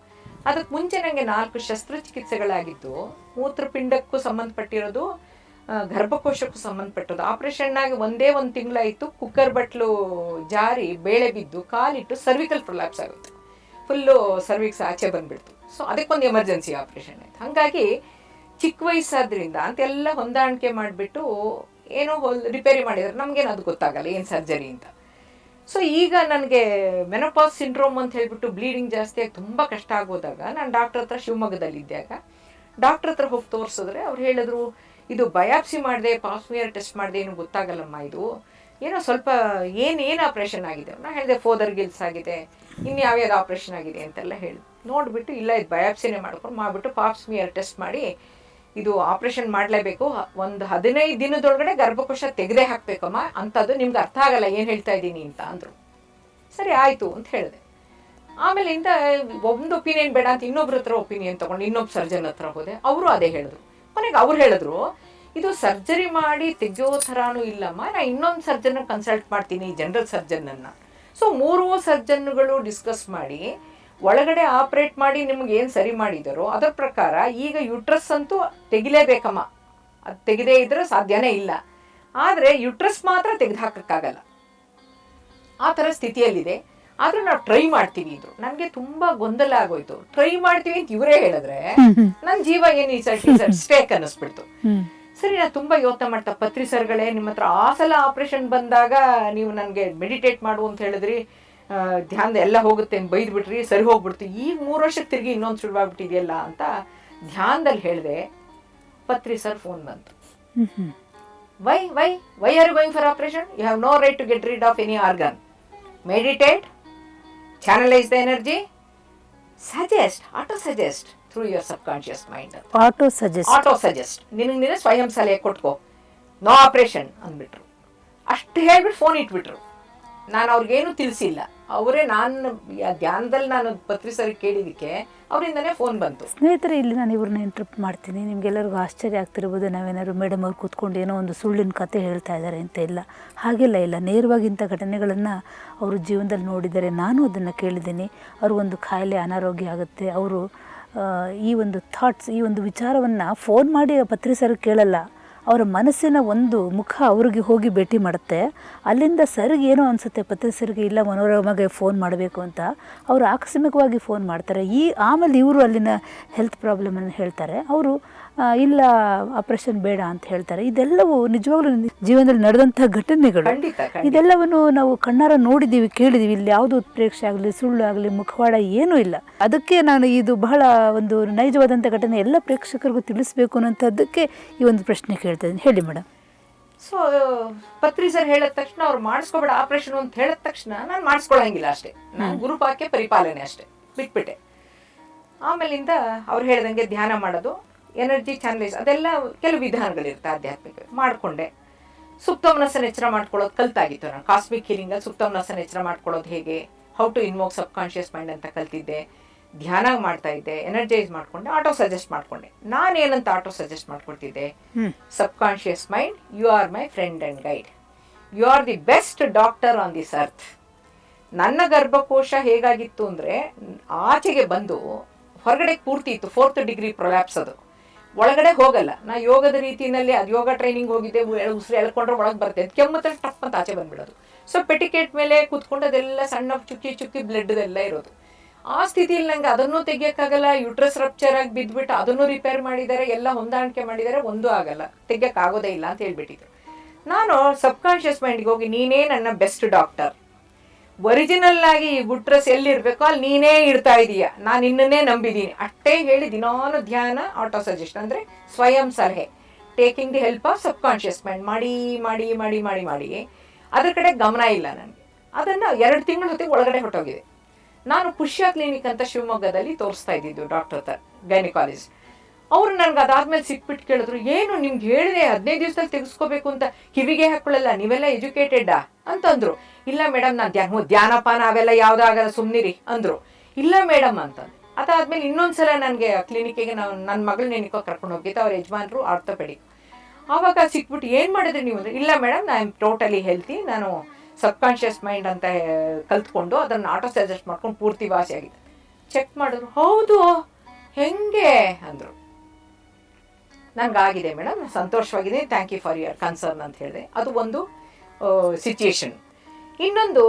ಅದಕ್ಕೆ ಮುಂಚೆ ನನಗೆ ನಾಲ್ಕು ಶಸ್ತ್ರಚಿಕಿತ್ಸೆಗಳಾಗಿದ್ದು, ಮೂತ್ರಪಿಂಡಕ್ಕೂ ಸಂಬಂಧಪಟ್ಟಿರೋದು ಗರ್ಭಕೋಶಕ್ಕೂ ಸಂಬಂಧಪಟ್ಟದ್ದು. ಆಪರೇಷನ್ ಆಗಿ ಒಂದೇ ಒಂದು ತಿಂಗಳಾಯಿತು ಕುಕ್ಕರ್ ಬಟ್ಲು ಜಾರಿ, ಬೇಳೆ ಬಿದ್ದು, ಕಾಲಿಟ್ಟು ಸರ್ವಿಕಲ್ ಪ್ರೊಲ್ಯಾಪ್ಸ್ ಆಗುತ್ತೆ. ಫುಲ್ಲು ಸರ್ವಿಕ್ಸ್ ಆಚೆ ಬಂದ್ಬಿಡ್ತು. ಸೊ ಅದಕ್ಕೊಂದು ಎಮರ್ಜೆನ್ಸಿ ಆಪರೇಷನ್ ಆಯ್ತು. ಹಾಗಾಗಿ ಚಿಕ್ಕ ವಯಸ್ಸಾದ್ರಿಂದ ಅಂತೆಲ್ಲ ಹೊಂದಾಣಿಕೆ ಮಾಡಿಬಿಟ್ಟು ಏನೋ ಹೊಲ್ ರಿಪೇರಿ ಮಾಡಿದ್ರೆ ನಮಗೇನು ಅದು ಗೊತ್ತಾಗಲ್ಲ, ಏನು ಸರ್ಜರಿ ಅಂತ. ಸೊ ಈಗ ನನಗೆ ಮೆನೋಪಾಸ್ ಸಿಂಡ್ರೋಮ್ ಅಂತ ಹೇಳಿಬಿಟ್ಟು ಬ್ಲೀಡಿಂಗ್ ಜಾಸ್ತಿ ತುಂಬ ಕಷ್ಟ ಆಗೋದಾಗ ನಾನು ಡಾಕ್ಟರ್ ಹತ್ರ ಶಿವಮೊಗ್ಗದಲ್ಲಿದ್ದಾಗ ಡಾಕ್ಟರ್ ಹತ್ರ ಹೋಗಿ ತೋರಿಸಿದ್ರೆ ಅವ್ರು ಹೇಳಿದ್ರು ಇದು ಬಯಾಪ್ಸಿ ಮಾಡಿದೆ ಪಾಸ್ಮಿಯರ್ ಟೆಸ್ಟ್ ಮಾಡಿದೆ ಏನು ಗೊತ್ತಾಗಲ್ಲಮ್ಮ ಇದು. ಏನೋ ಸ್ವಲ್ಪ ಏನೇನು ಏನು ಆಪ್ರೇಷನ್ ಆಗಿದೆ? ನಾನು ಹೇಳಿದೆ ಫೋದರ್ ಗಿಲ್ಸ್ ಆಗಿದೆ. ಇನ್ನು ಆಪ್ರೇಷನ್ ಆಗಿದೆ ಅಂತೆಲ್ಲ ಹೇಳಿ. ನೋಡಿಬಿಟ್ಟು ಇಲ್ಲ, ಇದು ಬಯಾಪ್ಸಿನೇ ಮಾಡ್ಕೊಂಡು ಮಾಡಿಬಿಟ್ಟು ಪಾಪ್ಸ್ಮಿಯರ್ ಟೆಸ್ಟ್ ಮಾಡಿ ಇದು ಆಪ್ರೇಷನ್ ಮಾಡಲೇಬೇಕು. ಒಂದು ಹದಿನೈದು ದಿನದೊಳಗಡೆ ಗರ್ಭಕೋಶ ತೆಗೆದೇ ಹಾಕ್ಬೇಕಮ್ಮ. ಅಂಥದ್ದು ನಿಮ್ಗೆ ಅರ್ಥ ಆಗಲ್ಲ, ಏನು ಹೇಳ್ತಾ ಇದ್ದೀನಿ ಅಂತ ಅಂದರು. ಸರಿ, ಆಯಿತು ಅಂತ ಹೇಳಿದೆ. ಆಮೇಲಿಂದ ಒಂದು ಒಪಿನಿಯನ್ ಬೇಡ ಅಂತ ಇನ್ನೊಬ್ರ ಹತ್ರ ಒಪಿನಿಯನ್ ತೊಗೊಂಡು ಇನ್ನೊಬ್ಬ ಸರ್ಜನ್ ಹತ್ರ ಹೋದೆ. ಅವರು ಅದೇ ಹೇಳಿದ್ರು. ಕೊನೆಗೆ ಅವ್ರು ಹೇಳಿದ್ರು, ಇದು ಸರ್ಜರಿ ಮಾಡಿ ತೆಗೆಯೋ ಥರಾನು ಇಲ್ಲಮ್ಮ, ನಾ ಇನ್ನೊಂದು ಸರ್ಜನ್ ಕನ್ಸಲ್ಟ್ ಮಾಡ್ತೀನಿ ಜನರಲ್ ಸರ್ಜನನ್ನು ಸೊ ಮೂರೂ ಸರ್ಜನ್ಗಳು ಡಿಸ್ಕಸ್ ಮಾಡಿ, ಒಳಗಡೆ ಆಪ್ರೇಟ್ ಮಾಡಿ ನಿಮ್ಗೆ ಏನು ಸರಿ ಮಾಡಿದರೋ ಅದರ ಪ್ರಕಾರ ಈಗ ಯುಟ್ರಸ್ ಅಂತೂ ತೆಗಿಲೇಬೇಕಮ್ಮ. ಅದು ತೆಗೆದೇ ಇದ್ರೆ ಸಾಧ್ಯನೇ ಇಲ್ಲ. ಆದರೆ ಯುಟ್ರಸ್ ಮಾತ್ರ ತೆಗೆದು ಹಾಕೋಕ್ಕಾಗಲ್ಲ ಆ ಥರ ಸ್ಥಿತಿಯಲ್ಲಿದೆ. ಆದ್ರೆ ನಾವು ಟ್ರೈ ಮಾಡ್ತೀವಿ ಇದ್ರು ನನಗೆ ತುಂಬಾ ಗೊಂದಲ ಆಗೋಯ್ತು. ಟ್ರೈ ಮಾಡ್ತೀವಿ ಅಂತ ಇವರೇ ಹೇಳಿದ್ರೆ ನನ್ನ ಜೀವ ಏನು ಈ ಸ್ಟೇಕ್ ಅನ್ನಿಸ್ಬಿಡ್ತು. ಸರಿ ನಾನು ತುಂಬಾ ಯೋಚನೆ ಮಾಡ್ತಾ ಪತ್ರಿ ಸರ್ಗಳೇ ನಿಮ್ಮ ಹತ್ರ ಆ ಸಲ ಆಪರೇಷನ್ ಬಂದಾಗ ನೀವು ನನಗೆ ಮೆಡಿಟೇಟ್ ಮಾಡು ಅಂತ ಹೇಳಿದ್ರಿ. ಧ್ಯಾನ ಎಲ್ಲ ಹೋಗುತ್ತೆ ಅಂತ ಬೈದ್ಬಿಟ್ರಿ ಸರಿ ಹೋಗ್ಬಿಡ್ತು. ಈಗ ಮೂರು ವರ್ಷಕ್ಕೆ ತಿರುಗಿ ಇನ್ನೊಂದು ಶುರುವಾಗ್ಬಿಟ್ಟಿದೆಯಲ್ಲ ಅಂತ ಧ್ಯಾನದಲ್ಲಿ ಹೇಳಿದೆ ಪತ್ರಿ ಸರ್ ಫೋನ್ ಬಂತು. Why why why are going for operation you have no right to get rid of any organ meditate channelise the energy suggest auto suggest through your subconscious mind ಅಂತ ಆಟೋ ಸಜೆಸ್ಟ್ ಆಟೋ ಸಜೆಸ್ಟ್ ನಿನಗೆ ನೀನೇ ಸ್ವಯಂ ಸಲಹೆ ಕೊಟ್ಕೋ. No operation ಅಂದ್ಬಿಟ್ರು. ಅಷ್ಟು ಹೇಳ್ಬಿಟ್ಟು phone ಇಟ್ಬಿಟ್ರು. ನಾನು ಅವ್ರಿಗೇನು ತಿಳಿಸಿಲ್ಲ. ಅವರೇ ನಾನು ಧ್ಯಾನದಲ್ಲಿ ನಾನು ಪತ್ರಿ ಸರಿ ಕೇಳಿದಕ್ಕೆ ಅವರಿಂದನೇ ಫೋನ್ ಬಂತು. ಸ್ನೇಹಿತರೆ, ಇಲ್ಲಿ ನಾನು ಇವ್ರನ್ನ ಇಂಟ್ರಪ್ಟ್ ಮಾಡ್ತೀನಿ. ನಿಮ್ಗೆಲ್ಲರಿಗೂ ಆಶ್ಚರ್ಯ ಆಗ್ತಿರ್ಬೋದು. ನಾವೇನಾದ್ರು ಮೇಡಮ್ ಅವ್ರು ಕೂತ್ಕೊಂಡು ಏನೋ ಒಂದು ಸುಳ್ಳಿನ ಕತೆ ಹೇಳ್ತಾ ಇದ್ದಾರೆ ಅಂತ ಇಲ್ಲ. ಹಾಗೆಲ್ಲ ಇಲ್ಲ. ನೇರವಾಗಿ ಇಂಥ ಘಟನೆಗಳನ್ನು ಅವರು ಜೀವನದಲ್ಲಿ ನೋಡಿದರೆ ನಾನು ಅದನ್ನು ಕೇಳಿದ್ದೀನಿ. ಅವರು ಒಂದು ಕಾಯಿಲೆ ಅನಾರೋಗ್ಯ ಆಗುತ್ತೆ. ಅವರು ಈ ಒಂದು ಥಾಟ್ಸ್ ಈ ಒಂದು ವಿಚಾರವನ್ನು ಫೋನ್ ಮಾಡಿ ಪತ್ರಿಸರು ಕೇಳಲ್ಲ. ಅವರ ಮನಸ್ಸಿನ ಒಂದು ಮುಖ ಅವ್ರಿಗೆ ಹೋಗಿ ಭೇಟಿ ಮಾಡುತ್ತೆ. ಅಲ್ಲಿಂದ ಸರ್ಗೆ ಏನೋ ಅನಿಸುತ್ತೆ ಪತ್ರ ಸರ್ಗೆ, ಇಲ್ಲ ಮನೋರಮಗೆ ಫೋನ್ ಮಾಡಬೇಕು ಅಂತ, ಅವರು ಆಕಸ್ಮಿಕವಾಗಿ ಫೋನ್ ಮಾಡ್ತಾರೆ. ಈ, ಆಮೇಲೆ ಇವರು ಅಲ್ಲಿನ ಹೆಲ್ತ್ ಪ್ರಾಬ್ಲಮನ್ನು ಹೇಳ್ತಾರೆ. ಅವರು ಇಲ್ಲ ಆಪರೇಷನ್ ಬೇಡ ಅಂತ ಹೇಳ್ತಾರೆ. ಇದೆಲ್ಲವೂ ನಿಜವಾಗ್ಲೂ ಜೀವನದಲ್ಲಿ ನಡೆದಂತಹ ಘಟನೆಗಳು. ಇದೆಲ್ಲವನ್ನು ನಾವು ಕಣ್ಣಾರ ನೋಡಿದ್ದೀವಿ ಕೇಳಿದ್ದೀವಿ ಇಲ್ಲಿ ಯಾವುದು ಉತ್ಪ್ರೇಕ್ಷೆ ಆಗಲಿ ಸುಳ್ಳು ಆಗಲಿ ಮುಖವಾಡ ಏನೂ ಇಲ್ಲ. ಅದಕ್ಕೆ ನಾನು ಇದು ಬಹಳ ಒಂದು ನೈಜವಾದಂಥ ಘಟನೆ ಎಲ್ಲ ಪ್ರೇಕ್ಷಕರಿಗೂ ತಿಳಿಸ್ಬೇಕು ಅನ್ನೋಂಥದ್ದಕ್ಕೆ ಈ ಒಂದು ಪ್ರಶ್ನೆ ಕೇಳ್ತಾ ಇದ್ದೀನಿ ಹೇಳಿ ಮೇಡಮ್. ಸೊ ಪತ್ರಿ ಸರ್ ಹೇಳಿದ ತಕ್ಷಣ ಅವ್ರು ಮಾಡಿಸ್ಕೋಬೇಡ ಆಪರೇಷನ್ ಅಂತ ಹೇಳಿದ ತಕ್ಷಣ ನಾನು ಮಾಡಿಸ್ಕೊಳಂಗಿಲ್ಲ ಅಷ್ಟೇ. ನಾನು ಗುರುಪಾಕ್ಯ ಪರಿಪಾಲನೆ ಅಷ್ಟೇ. ಬಿಟ್ಬಿಟ್ಟೆ. ಆಮೇಲಿಂದ ಅವ್ರು ಹೇಳ್ದಂಗೆ ಧ್ಯಾನ ಮಾಡೋದು. ಎನರ್ಜಿ ಚಾನಲೈಸ್ ಅದೆಲ್ಲ ಕೆಲವು ವಿಧಾನಗಳಿರುತ್ತೆ ಆಧ್ಯಾತ್ಮಿಕ. ಮಾಡಿಕೊಂಡೆ. ಸುಪ್ತವನಸನ ಎಚ್ಚರ ಮಾಡ್ಕೊಳ್ಳೋದು ಕಲ್ತಾಗಿತ್ತು ನಾನು. ಕಾಸ್ಮಿಕ್ ಹೀಲಿಂಗಲ್ಲಿ ಸುಪ್ತವನಸನ ಎಚ್ಚರ ಮಾಡ್ಕೊಳ್ಳೋದು ಹೇಗೆ? How to invoke subconscious mind ಅಂತ ಕಲ್ತಿದ್ದೆ. ಧ್ಯಾನ ಮಾಡ್ತಾ ಇದ್ದೆ ಎನರ್ಜೈಸ್ ಮಾಡ್ಕೊಂಡೆ ಆಟೋ ಸಜೆಸ್ಟ್ ಮಾಡ್ಕೊಂಡೆ. ನಾನೇನಂತ auto suggest ಮಾಡ್ಕೊಳ್ತಿದ್ದೆ. Subconscious mind you are my friend and guide you are the best doctor on this earth ನನ್ನ ಗರ್ಭಕೋಶ ಹೇಗಾಗಿತ್ತು ಅಂದರೆ ಆಚೆಗೆ ಬಂದು ಹೊರಗಡೆ ಪೂರ್ತಿ ಇತ್ತು ಫೋರ್ತ್ ಡಿಗ್ರಿ ಪ್ರೊಲ್ಯಾಪ್ಸ್ ಅದು. ಒಳಗಡೆ ಹೋಗಲ್ಲ. ನಾ ಯೋಗದ ರೀತಿಯಲ್ಲಿ ಅದು ಯೋಗ ಟ್ರೈನಿಂಗ್ ಹೋಗಿದ್ದೆ ಉಸಿರು ಎಳ್ಕೊಂಡ್ರೆ ಒಳಗೆ ಬರುತ್ತೆ. ಅದು ಕೆಮ್ಮತ್ತ ಟಪ್ ಅಂತ ಆಚೆ ಬಂದ್ಬಿಡೋದು. ಸೊ ಪೆಟಿಕೇಟ್ ಮೇಲೆ ಕೂತ್ಕೊಂಡು ಅದೆಲ್ಲ ಸಣ್ಣ ಚುಕ್ಕಿ ಚುಕ್ಕಿ ಬ್ಲಡ್ ಎಲ್ಲ ಇರೋದು. ಆ ಸ್ಥಿತಿಯಲ್ಲಿ ನಂಗೆ ಅದನ್ನು ತೆಗಿಯೋಕ್ಕಾಗಲ್ಲ ಯುಟ್ರಸ್ ರಪ್ಚರ್ ಆಗಿ ಬಿದ್ದುಬಿಟ್ಟು ಅದನ್ನು ರಿಪೇರ್ ಮಾಡಿದ್ದಾರೆ ಎಲ್ಲ ಹೊಂದಾಣಿಕೆ ಮಾಡಿದ್ದಾರೆ ಒಂದೂ ಆಗಲ್ಲ. ತೆಗಿಯೋಕ್ಕಾಗೋದೇ ಇಲ್ಲ ಅಂತ ಹೇಳ್ಬಿಟ್ಟಿದ್ರು. ನಾನು ಸಬ್ಕಾನ್ಷಿಯಸ್ ಮೈಂಡ್ಗೆ ಹೋಗಿ, ನೀನೇ ನನ್ನ ಬೆಸ್ಟ್ ಡಾಕ್ಟರ್ ಒರಿಜಿನಲ್ ಆಗಿ ಈ ಗುಟ್ರಸ್ ಎಲ್ಲಿರ್ಬೇಕೋ ಅಲ್ಲಿ ನೀನೇ ಇಡ್ತಾ ಇದೀಯ. ನಾನು ನಿನ್ನನ್ನೇ ನಂಬಿದ್ದೀನಿ ಅಷ್ಟೇ ಹೇಳಿ ದಿನಾನು ಧ್ಯಾನ ಆಟೋ ಸಜೆಸ್ಟ್ ಅಂದರೆ ಸ್ವಯಂ ಸಲಹೆ. Taking the help of subconscious mind, ಮಾಡಿ ಮಾಡಿ ಮಾಡಿ ಮಾಡಿ. ಮಾಡಿ ಅದ್ರ ಕಡೆ ಗಮನ ಇಲ್ಲ ನನಗೆ. ಅದನ್ನು ಎರಡು ತಿಂಗಳ ಹೊತ್ತಿಗೆ ಒಳಗಡೆ ಹೊಟ್ಟೋಗಿದೆ ನಾನು ಪುಷ್ಯ ಕ್ಲಿನಿಕ್ ಅಂತ ಶಿವಮೊಗ್ಗದಲ್ಲಿ ತೋರಿಸ್ತಾ ಇದ್ದಿದ್ದು ಡಾಕ್ಟರ್ ಗೈನಿಕಾಲಜಿಸ್ಟ್ ಗೈನಿಕಾಲಜಿ ಅವ್ರು ನನ್ಗೆ ಅದಾದ್ಮೇಲೆ ಸಿಕ್ಬಿಟ್ಟು ಕೇಳಿದ್ರು, ಏನು ನಿಮ್ಗೆ ಹೇಳಿದೆ ಹದಿನೈದು ದಿವಸದಲ್ಲಿ ತೆಗೆಸ್ಕೋಬೇಕು ಅಂತ ಕಿವಿಗೆ ಹಾಕೊಳ್ಳಲ್ಲ ನೀವೆಲ್ಲ ಎಜುಕೇಟೆಡ್ಡಾ ಅಂತಂದ್ರು. ಇಲ್ಲ ಮೇಡಮ್, ನಾನು ಧ್ಯಾನ ಧ್ಯಾನಪಾನ ಅವೆಲ್ಲ ಯಾವುದಾಗಲ್ಲ ಸುಮ್ಮನಿರಿ ಅಂದ್ರು. ಇಲ್ಲ ಮೇಡಮ್, ಅಂತ. ಅದಾದ್ಮೇಲೆ ಇನ್ನೊಂದ್ಸಲ ನನಗೆ ಕ್ಲಿನಿಕ್ಕಿಗೆ ನಾವು ನನ್ನ ಮಗಳು ನೆನಕೋ ಕರ್ಕೊಂಡು ಹೋಗಿದ್ದೆ ಅವ್ರ ಯಜಮಾನ್ರು ಆರ್ಥೋಪೆಡಿಕ್. ಆವಾಗ ಸಿಕ್ಬಿಟ್ಟು, ಏನು ಮಾಡಿದ್ರಿ ನೀವು? ಅಂದ್ರೆ. ಇಲ್ಲ madam I am totally healthy, ನಾನು ಸಬ್ಕಾನ್ಷಿಯಸ್ ಮೈಂಡ್ ಅಂತ ಕಲ್ತ್ಕೊಂಡು ಅದನ್ನು ಆಟೋ ಸಜೆಸ್ಟ್ ಮಾಡ್ಕೊಂಡು ಪೂರ್ತಿ ವಾಸಿ ಆಗಿದೆ ಚೆಕ್ ಮಾಡಿದ್ರು. ಹೌದು, ಹೆಂಗೆ? ಅಂದರು. ನನಗಾಗಿದೆ ಮೇಡಮ್. ಸಂತೋಷವಾಗಿದೆ. Thank you for your concern ಅಂತ ಹೇಳಿದೆ. ಅದು ಒಂದು ಸಿಚುಯೇಷನ್ ಇನ್ನೊಂದು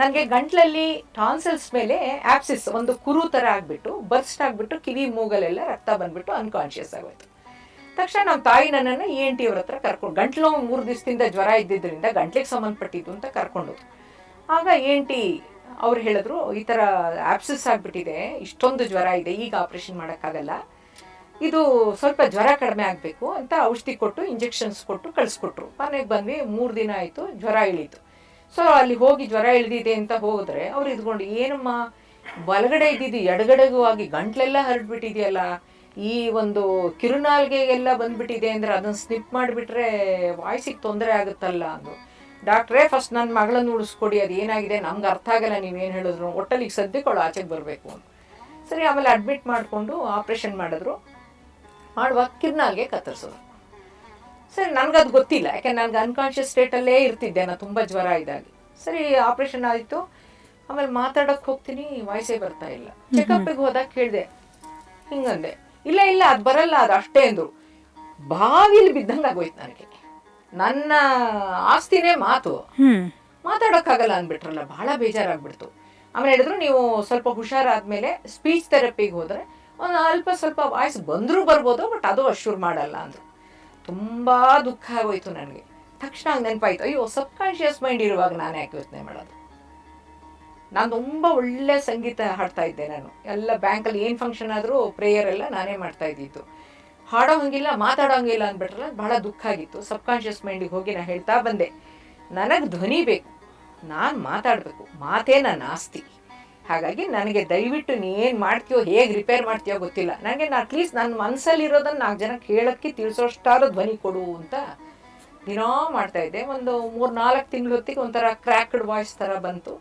ನನಗೆ ಗಂಟ್ಲಲ್ಲಿ ಟಾನ್ಸಲ್ಸ್ ಮೇಲೆ ಆ್ಯಪ್ಸಿಸ್ ಒಂದು ಕುರು ಥರ ಆಗಿಬಿಟ್ಟು, ಬರ್ಸ್ಟ್ ಆಗಿಬಿಟ್ಟು, ಕಿವಿ ಮೂಗಲೆಲ್ಲ ರಕ್ತ ಬಂದ್ಬಿಟ್ಟು ಅನ್ಕಾನ್ಷಿಯಸ್ ಆಗೋಯ್ತು. ತಕ್ಷಣ ನಮ್ಮ ತಾಯಿ ನನ್ನನ್ನು ಇ ಎನ್ ಟಿ ಅವ್ರ ಹತ್ರ ಕರ್ಕೊಂಡು, ಗಂಟ್ಲು ಮೂರು ದಿವಸದಿಂದ ಜ್ವರ ಇದ್ದಿದ್ದರಿಂದ ಗಂಟ್ಲಿಗೆ ಸಂಬಂಧಪಟ್ಟಿದ್ದು ಅಂತ ಕರ್ಕೊಂಡು ಆಗ ಎ ಎನ್ ಟಿ ಅವ್ರು ಹೇಳಿದ್ರು, ಈ ಥರ ಆಪ್ಸಿಸ್ ಆಗಿಬಿಟ್ಟಿದೆ, ಇಷ್ಟೊಂದು ಜ್ವರ ಇದೆ, ಈಗ ಆಪ್ರೇಷನ್ ಮಾಡೋಕ್ಕಾಗಲ್ಲ. ಇದು ಸ್ವಲ್ಪ ಜ್ವರ ಕಡಿಮೆ ಆಗಬೇಕು ಅಂತ ಔಷಧಿ ಕೊಟ್ಟು, ಇಂಜೆಕ್ಷನ್ಸ್ ಕೊಟ್ಟು ಕಳಿಸ್ಕೊಟ್ರು. ಮನೆಗೆ ಬಂದ್ವಿ, ಮೂರು ದಿನ ಆಯಿತು, ಜ್ವರ ಇಳೀತು. ಸೊ ಅಲ್ಲಿ ಹೋಗಿ ಜ್ವರ ಇಳಿದಿದೆ ಅಂತ ಹೋದರೆ ಅವ್ರು ಇದ್ಕೊಂಡು, ಏನಮ್ಮ, ಬಲಗಡೆ ಇದ್ದಿದ್ದು ಎಡಗಡೆಗೂ ಆಗಿ ಗಂಟ್ಲೆಲ್ಲ ಹರಡ್ಬಿಟ್ಟಿದೆಯಲ್ಲ ಈ ಒಂದು ಕಿರುನಾಲ್ಗೆಗೆಲ್ಲ ಬಂದ್ಬಿಟ್ಟಿದೆ ಅಂದರೆ ಅದನ್ನ ಸ್ನಿಪ್ ಮಾಡಿಬಿಟ್ರೆ ವಾಯ್ಸಿಗೆ ತೊಂದರೆ ಆಗುತ್ತಲ್ಲ ಅಂದು ಡಾಕ್ಟ್ರೇ, ಫಸ್ಟ್ ನನ್ನ ಮಗಳನ್ನ ಉಳಿಸ್ಕೊಡಿ, ಅದು ಏನಾಗಿದೆ? ನಮ್ಗೆ ಅರ್ಥ ಆಗಲ್ಲ, ನೀವೇನು ಹೇಳಿದ್ರು. ಒಟ್ಟಲ್ಲಿ ಈಗ ಸದ್ಯಕ್ಕೆ ಆಚೆಗೆ ಬರಬೇಕು ಅಂತ ಸರಿ, ಆಮೇಲೆ ಅಡ್ಮಿಟ್ ಮಾಡಿಕೊಂಡು ಆಪ್ರೇಷನ್ ಮಾಡಿದ್ರು. ಮಾಡುವಾಗ ಕಿರ್ನಾಲ್ಗೆ ಕತ್ತರಿಸೋದು. ಸರಿ ನನಗದು ಗೊತ್ತಿಲ್ಲ. ಯಾಕೆ ನನಗೆ ಅನ್ಕಾನ್ಷಿಯಸ್ ಸ್ಟೇಟಲ್ಲೇ ಇರ್ತಿದ್ದೆ ನಾನು ತುಂಬ ಜ್ವರ ಇದಾಗಿ. ಸರಿ ಆಪ್ರೇಷನ್ ಆಯಿತು. ಆಮೇಲೆ ಮಾತಾಡೋಕೆ ಹೋಗ್ತೀನಿ ವಾಯ್ಸೇ ಬರ್ತಾ ಇಲ್ಲ. ಚೆಕಪ್ಪಿಗೆ ಹೋದಾಗ ಕೇಳಿದೆ ಹಿಂಗಂದೆ. ಇಲ್ಲ ಇಲ್ಲ ಅದು ಬರಲ್ಲ ಅದು ಅಷ್ಟೇ ಅಂದರು. ಬಾವಿಲಿ ಬಿದ್ದಂಗೆ ಆಗೋಯ್ತು ನನಗೆ. ನನ್ನ ಆಸ್ತಿನೇ ಮಾತು. ಮಾತಾಡೋಕ್ಕಾಗಲ್ಲ ಅಂದ್ಬಿಟ್ರಲ್ಲ ಬಹಳ ಬೇಜಾರಾಗ್ಬಿಡ್ತು. ಆಮೇಲೆ ಹೇಳಿದ್ರು ನೀವು ಸ್ವಲ್ಪ ಹುಷಾರಾದ್ಮೇಲೆ ಸ್ಪೀಚ್ ಥೆರಪಿಗೆ ಹೋದರೆ ಒಂದು ಅಲ್ಪ ಸ್ವಲ್ಪ ವಾಯ್ಸ್ ಬಂದರೂ ಬರ್ಬೋದು, ಬಟ್ ಅದು ಅಶ್ಯೂರ್ ಮಾಡಲ್ಲ ಅಂದರು. ತುಂಬ ದುಃಖ ಆಗೋಯ್ತು ನನಗೆ. ತಕ್ಷಣ ನೆನಪಾಯ್ತು. ಅಯ್ಯೋ ಸಬ್ ಕಾನ್ಷಿಯಸ್ ಮೈಂಡ್ ಇರುವಾಗ ನಾನು ಯಾಕೆ ಯೋಚನೆ ಮಾಡೋದು? ನಾನು ತುಂಬ ಒಳ್ಳೆ ಸಂಗೀತ ಹಾಡ್ತಾ ಇದ್ದೆ ನಾನು. ಎಲ್ಲ ಬ್ಯಾಂಕಲ್ಲಿ ಏನು ಫಂಕ್ಷನ್ ಆದರೂ ಪ್ರೇಯರ್ ಎಲ್ಲ ನಾನೇ ಮಾಡ್ತಾ ಇದ್ದಿದ್ದು. ಹಾಡೋ ಹಂಗಿಲ್ಲ, ಮಾತಾಡೋ ಹಂಗಿಲ್ಲ ಅಂದ್ಬಿಟ್ರಲ್ಲ ಬಹಳ ದುಃಖ ಆಗಿತ್ತು. ಸಬ್ ಕಾನ್ಷಿಯಸ್ ಮೈಂಡಿಗೆ ಹೋಗಿ ನಾನು ಹೇಳ್ತಾ ಬಂದೆ. ನನಗೆ ಧ್ವನಿ ಬೇಕು. ನಾನು ಮಾತಾಡಬೇಕು. ಮಾತೇ ನನ್ನ ಆಸ್ತಿ ಹಾಗಾಗಿ ನನಗೆ ದಯವಿಟ್ಟು ನೀ ಏನು ಮಾಡ್ತೀಯೋ, ಹೇಗೆ ರಿಪೇರ್ ಮಾಡ್ತೀಯೋ ಗೊತ್ತಿಲ್ಲ. ನನಗೆ ಅಟ್ಲೀಸ್ಟ್ ನನ್ನ ಮನಸ್ಸಲ್ಲಿರೋದನ್ನು ನಾಲ್ಕು ಜನ ಕೇಳೋಕ್ಕೆ ತಿಳಿಸೋಷ್ಟಾರು ಧ್ವನಿ ಕೊಡು ಅಂತ ದಿನಾ ಮಾಡ್ತಾ ಇದ್ದೆ. ಒಂದು ಮೂರು ನಾಲ್ಕು ತಿಂಗಳ ಹೊತ್ತಿಗೆ ಒಂಥರ ಕ್ರ್ಯಾಕ್ಡ್ ವಾಯ್ಸ್ ಥರ ಬಂತು.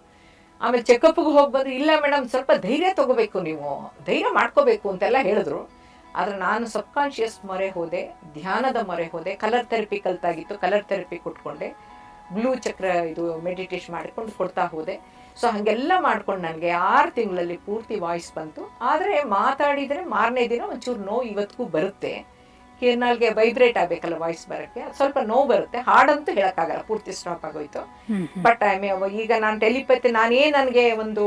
ಆಮೇಲೆ ಚೆಕಪ್ಗೆ ಹೋಗಿ ಬಂದು ಇಲ್ಲ ಮೇಡಮ್ ಸ್ವಲ್ಪ ಧೈರ್ಯ ತಗೋಬೇಕು ನೀವು. ಧೈರ್ಯ ಮಾಡ್ಕೋಬೇಕು ಅಂತೆಲ್ಲ ಹೇಳಿದ್ರು. ಆದರೆ ನಾನು ಸಬ್ಕಾನ್ಷಿಯಸ್ ಮೊರೆ ಹೋದೆ, ಧ್ಯಾನದ ಮೊರೆ ಹೋದೆ ಕಲರ್ ಥೆರಪಿ ಕಲ್ತಾಗಿತ್ತು ಕಲರ್ ಥೆರಪಿ ಕೊಟ್ಕೊಂಡೆ. ಬ್ಲೂ ಚಕ್ರ ಇದು ಮೆಡಿಟೇಷನ್ ಮಾಡಿಕೊಂಡು ಕೊಡ್ತಾ ಹೋದೆ. ಸೊ ಹಾಗೆಲ್ಲ ಮಾಡ್ಕೊಂಡು ನನಗೆ ಆರು ತಿಂಗಳಲ್ಲಿ ಪೂರ್ತಿ ವಾಯ್ಸ್ ಬಂತು. ಆದರೆ ಮಾತಾಡಿದರೆ ಮಾರನೇ ದಿನ ಒಂಚೂರು ನೋವು ಇವತ್ತಿಗೂ ಬರುತ್ತೆ. ಕಿರ್ನಾಲ್ಗೆ ವೈಬ್ರೇಟ್ ಆಗಬೇಕಲ್ಲ ವಾಯ್ಸ್ ಬರೋಕ್ಕೆ. ಸ್ವಲ್ಪ ನೋವು ಬರುತ್ತೆ. ಹಾಡಂತೂ ಹೇಳೋಕ್ಕಾಗಲ್ಲ. ಪೂರ್ತಿ ಸ್ಟಾಪ್ ಆಗೋಯ್ತು. ಬಟ್ ಐ ಮೇ ಈಗ ನಾನು ಟೆಲಿಪತಿ ನಾನೇ ನನಗೆ ಒಂದು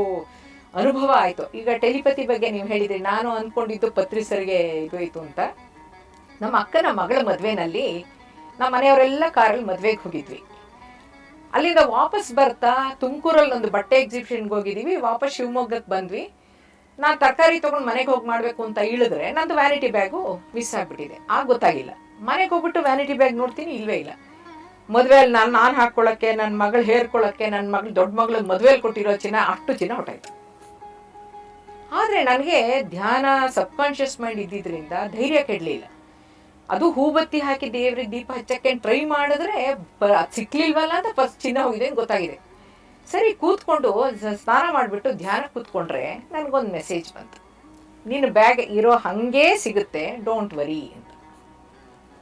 ಅನುಭವ ಆಯಿತು. ಈಗ ಟೆಲಿಪತಿ ಬಗ್ಗೆ ನೀವು ಹೇಳಿದ್ರಿ ನಾನು ಅಂದ್ಕೊಂಡಿದ್ದು ಪತ್ರಿಸರಿಗೆ ಇದು ಆಯಿತು ಅಂತ. ನಮ್ಮ ಅಕ್ಕನ ಮಗಳ ಮದುವೆನಲ್ಲಿ ನಮ್ಮ ಮನೆಯವರೆಲ್ಲ ಕಾರಲ್ಲಿ ಮದುವೆಗೆ ಹೋಗಿದ್ವಿ. ಅಲ್ಲಿಂದ ವಾಪಸ್ ಬರ್ತಾ ತುಮಕೂರಲ್ಲಿ ಒಂದು ಬಟ್ಟೆ ಎಕ್ಸಿಬಿಷನ್ಗೆ ಹೋಗಿದ್ದೀವಿ. ವಾಪಸ್ ಶಿವಮೊಗ್ಗಕ್ಕೆ ಬಂದ್ವಿ. ನಾನು ತರಕಾರಿ ತೊಗೊಂಡು ಮನೆಗೆ ಹೋಗಿ ಮಾಡಬೇಕು ಅಂತ ಇಳಿದ್ರೆ ನಂದು ವ್ಯಾನಿಟಿ ಬ್ಯಾಗು ಮಿಸ್ ಆಗಿಬಿಟ್ಟಿದೆ. ಆಗ ಗೊತ್ತಾಗಿಲ್ಲ. ಮನೆಗೆ ಹೋಗ್ಬಿಟ್ಟು ವ್ಯಾನಿಟಿ ಬ್ಯಾಗ್ ನೋಡ್ತೀನಿ, ಇಲ್ವೇ ಇಲ್ಲ. ಮದುವೆಯಲ್ಲಿ ನಾನು ನಾನು ಹಾಕ್ಕೊಳ್ಳೋಕ್ಕೆ ನನ್ನ ಮಗಳು ಹೇರ್ಕೊಳ್ಳೋಕ್ಕೆ ನನ್ನ ಮಗಳು, ದೊಡ್ಡ ಮಗಳು ಮದುವೆಯಲ್ಲಿ ಕೊಟ್ಟಿರೋ ಚಿನ್ನ ಅಷ್ಟು ಚಿನ್ನ ಹೊಟ್ಟಾಯ್ತು ಆದರೆ ನನಗೆ ಧ್ಯಾನ ಸಬ್ಕಾನ್ಷಿಯಸ್ ಮೈಂಡ್ ಇದ್ದಿದ್ದರಿಂದ ಧೈರ್ಯ ಕೆಡಲಿಲ್ಲ. ಅದು ಹೂಬತ್ತಿ ಹಾಕಿ ದೇವ್ರಿಗೆ ದೀಪ ಹಚ್ಚಕ್ಕೆ ಟ್ರೈ ಮಾಡಿದ್ರೆ ಸಿಕ್ಲಿಲ್ವಲ್ಲ ಅಂತ ಫಸ್ಟ್ ಚಿನ್ನ ಹೋಗಿದೆ ಅಂತ ಗೊತ್ತಾಗಿದೆ. ಸರಿ, ಕೂತ್ಕೊಂಡು ಸ್ನಾನ ಮಾಡಿಬಿಟ್ಟು ಧ್ಯಾನ ಕೂತ್ಕೊಂಡ್ರೆ ನನಗೊಂದು ಮೆಸೇಜ್ ಬಂತು. ನಿನ್ನ ಬ್ಯಾಗ್ ಇರೋ ಹಾಗೇ ಸಿಗುತ್ತೆ ಡೋಂಟ್ ವರಿ ಅಂತ.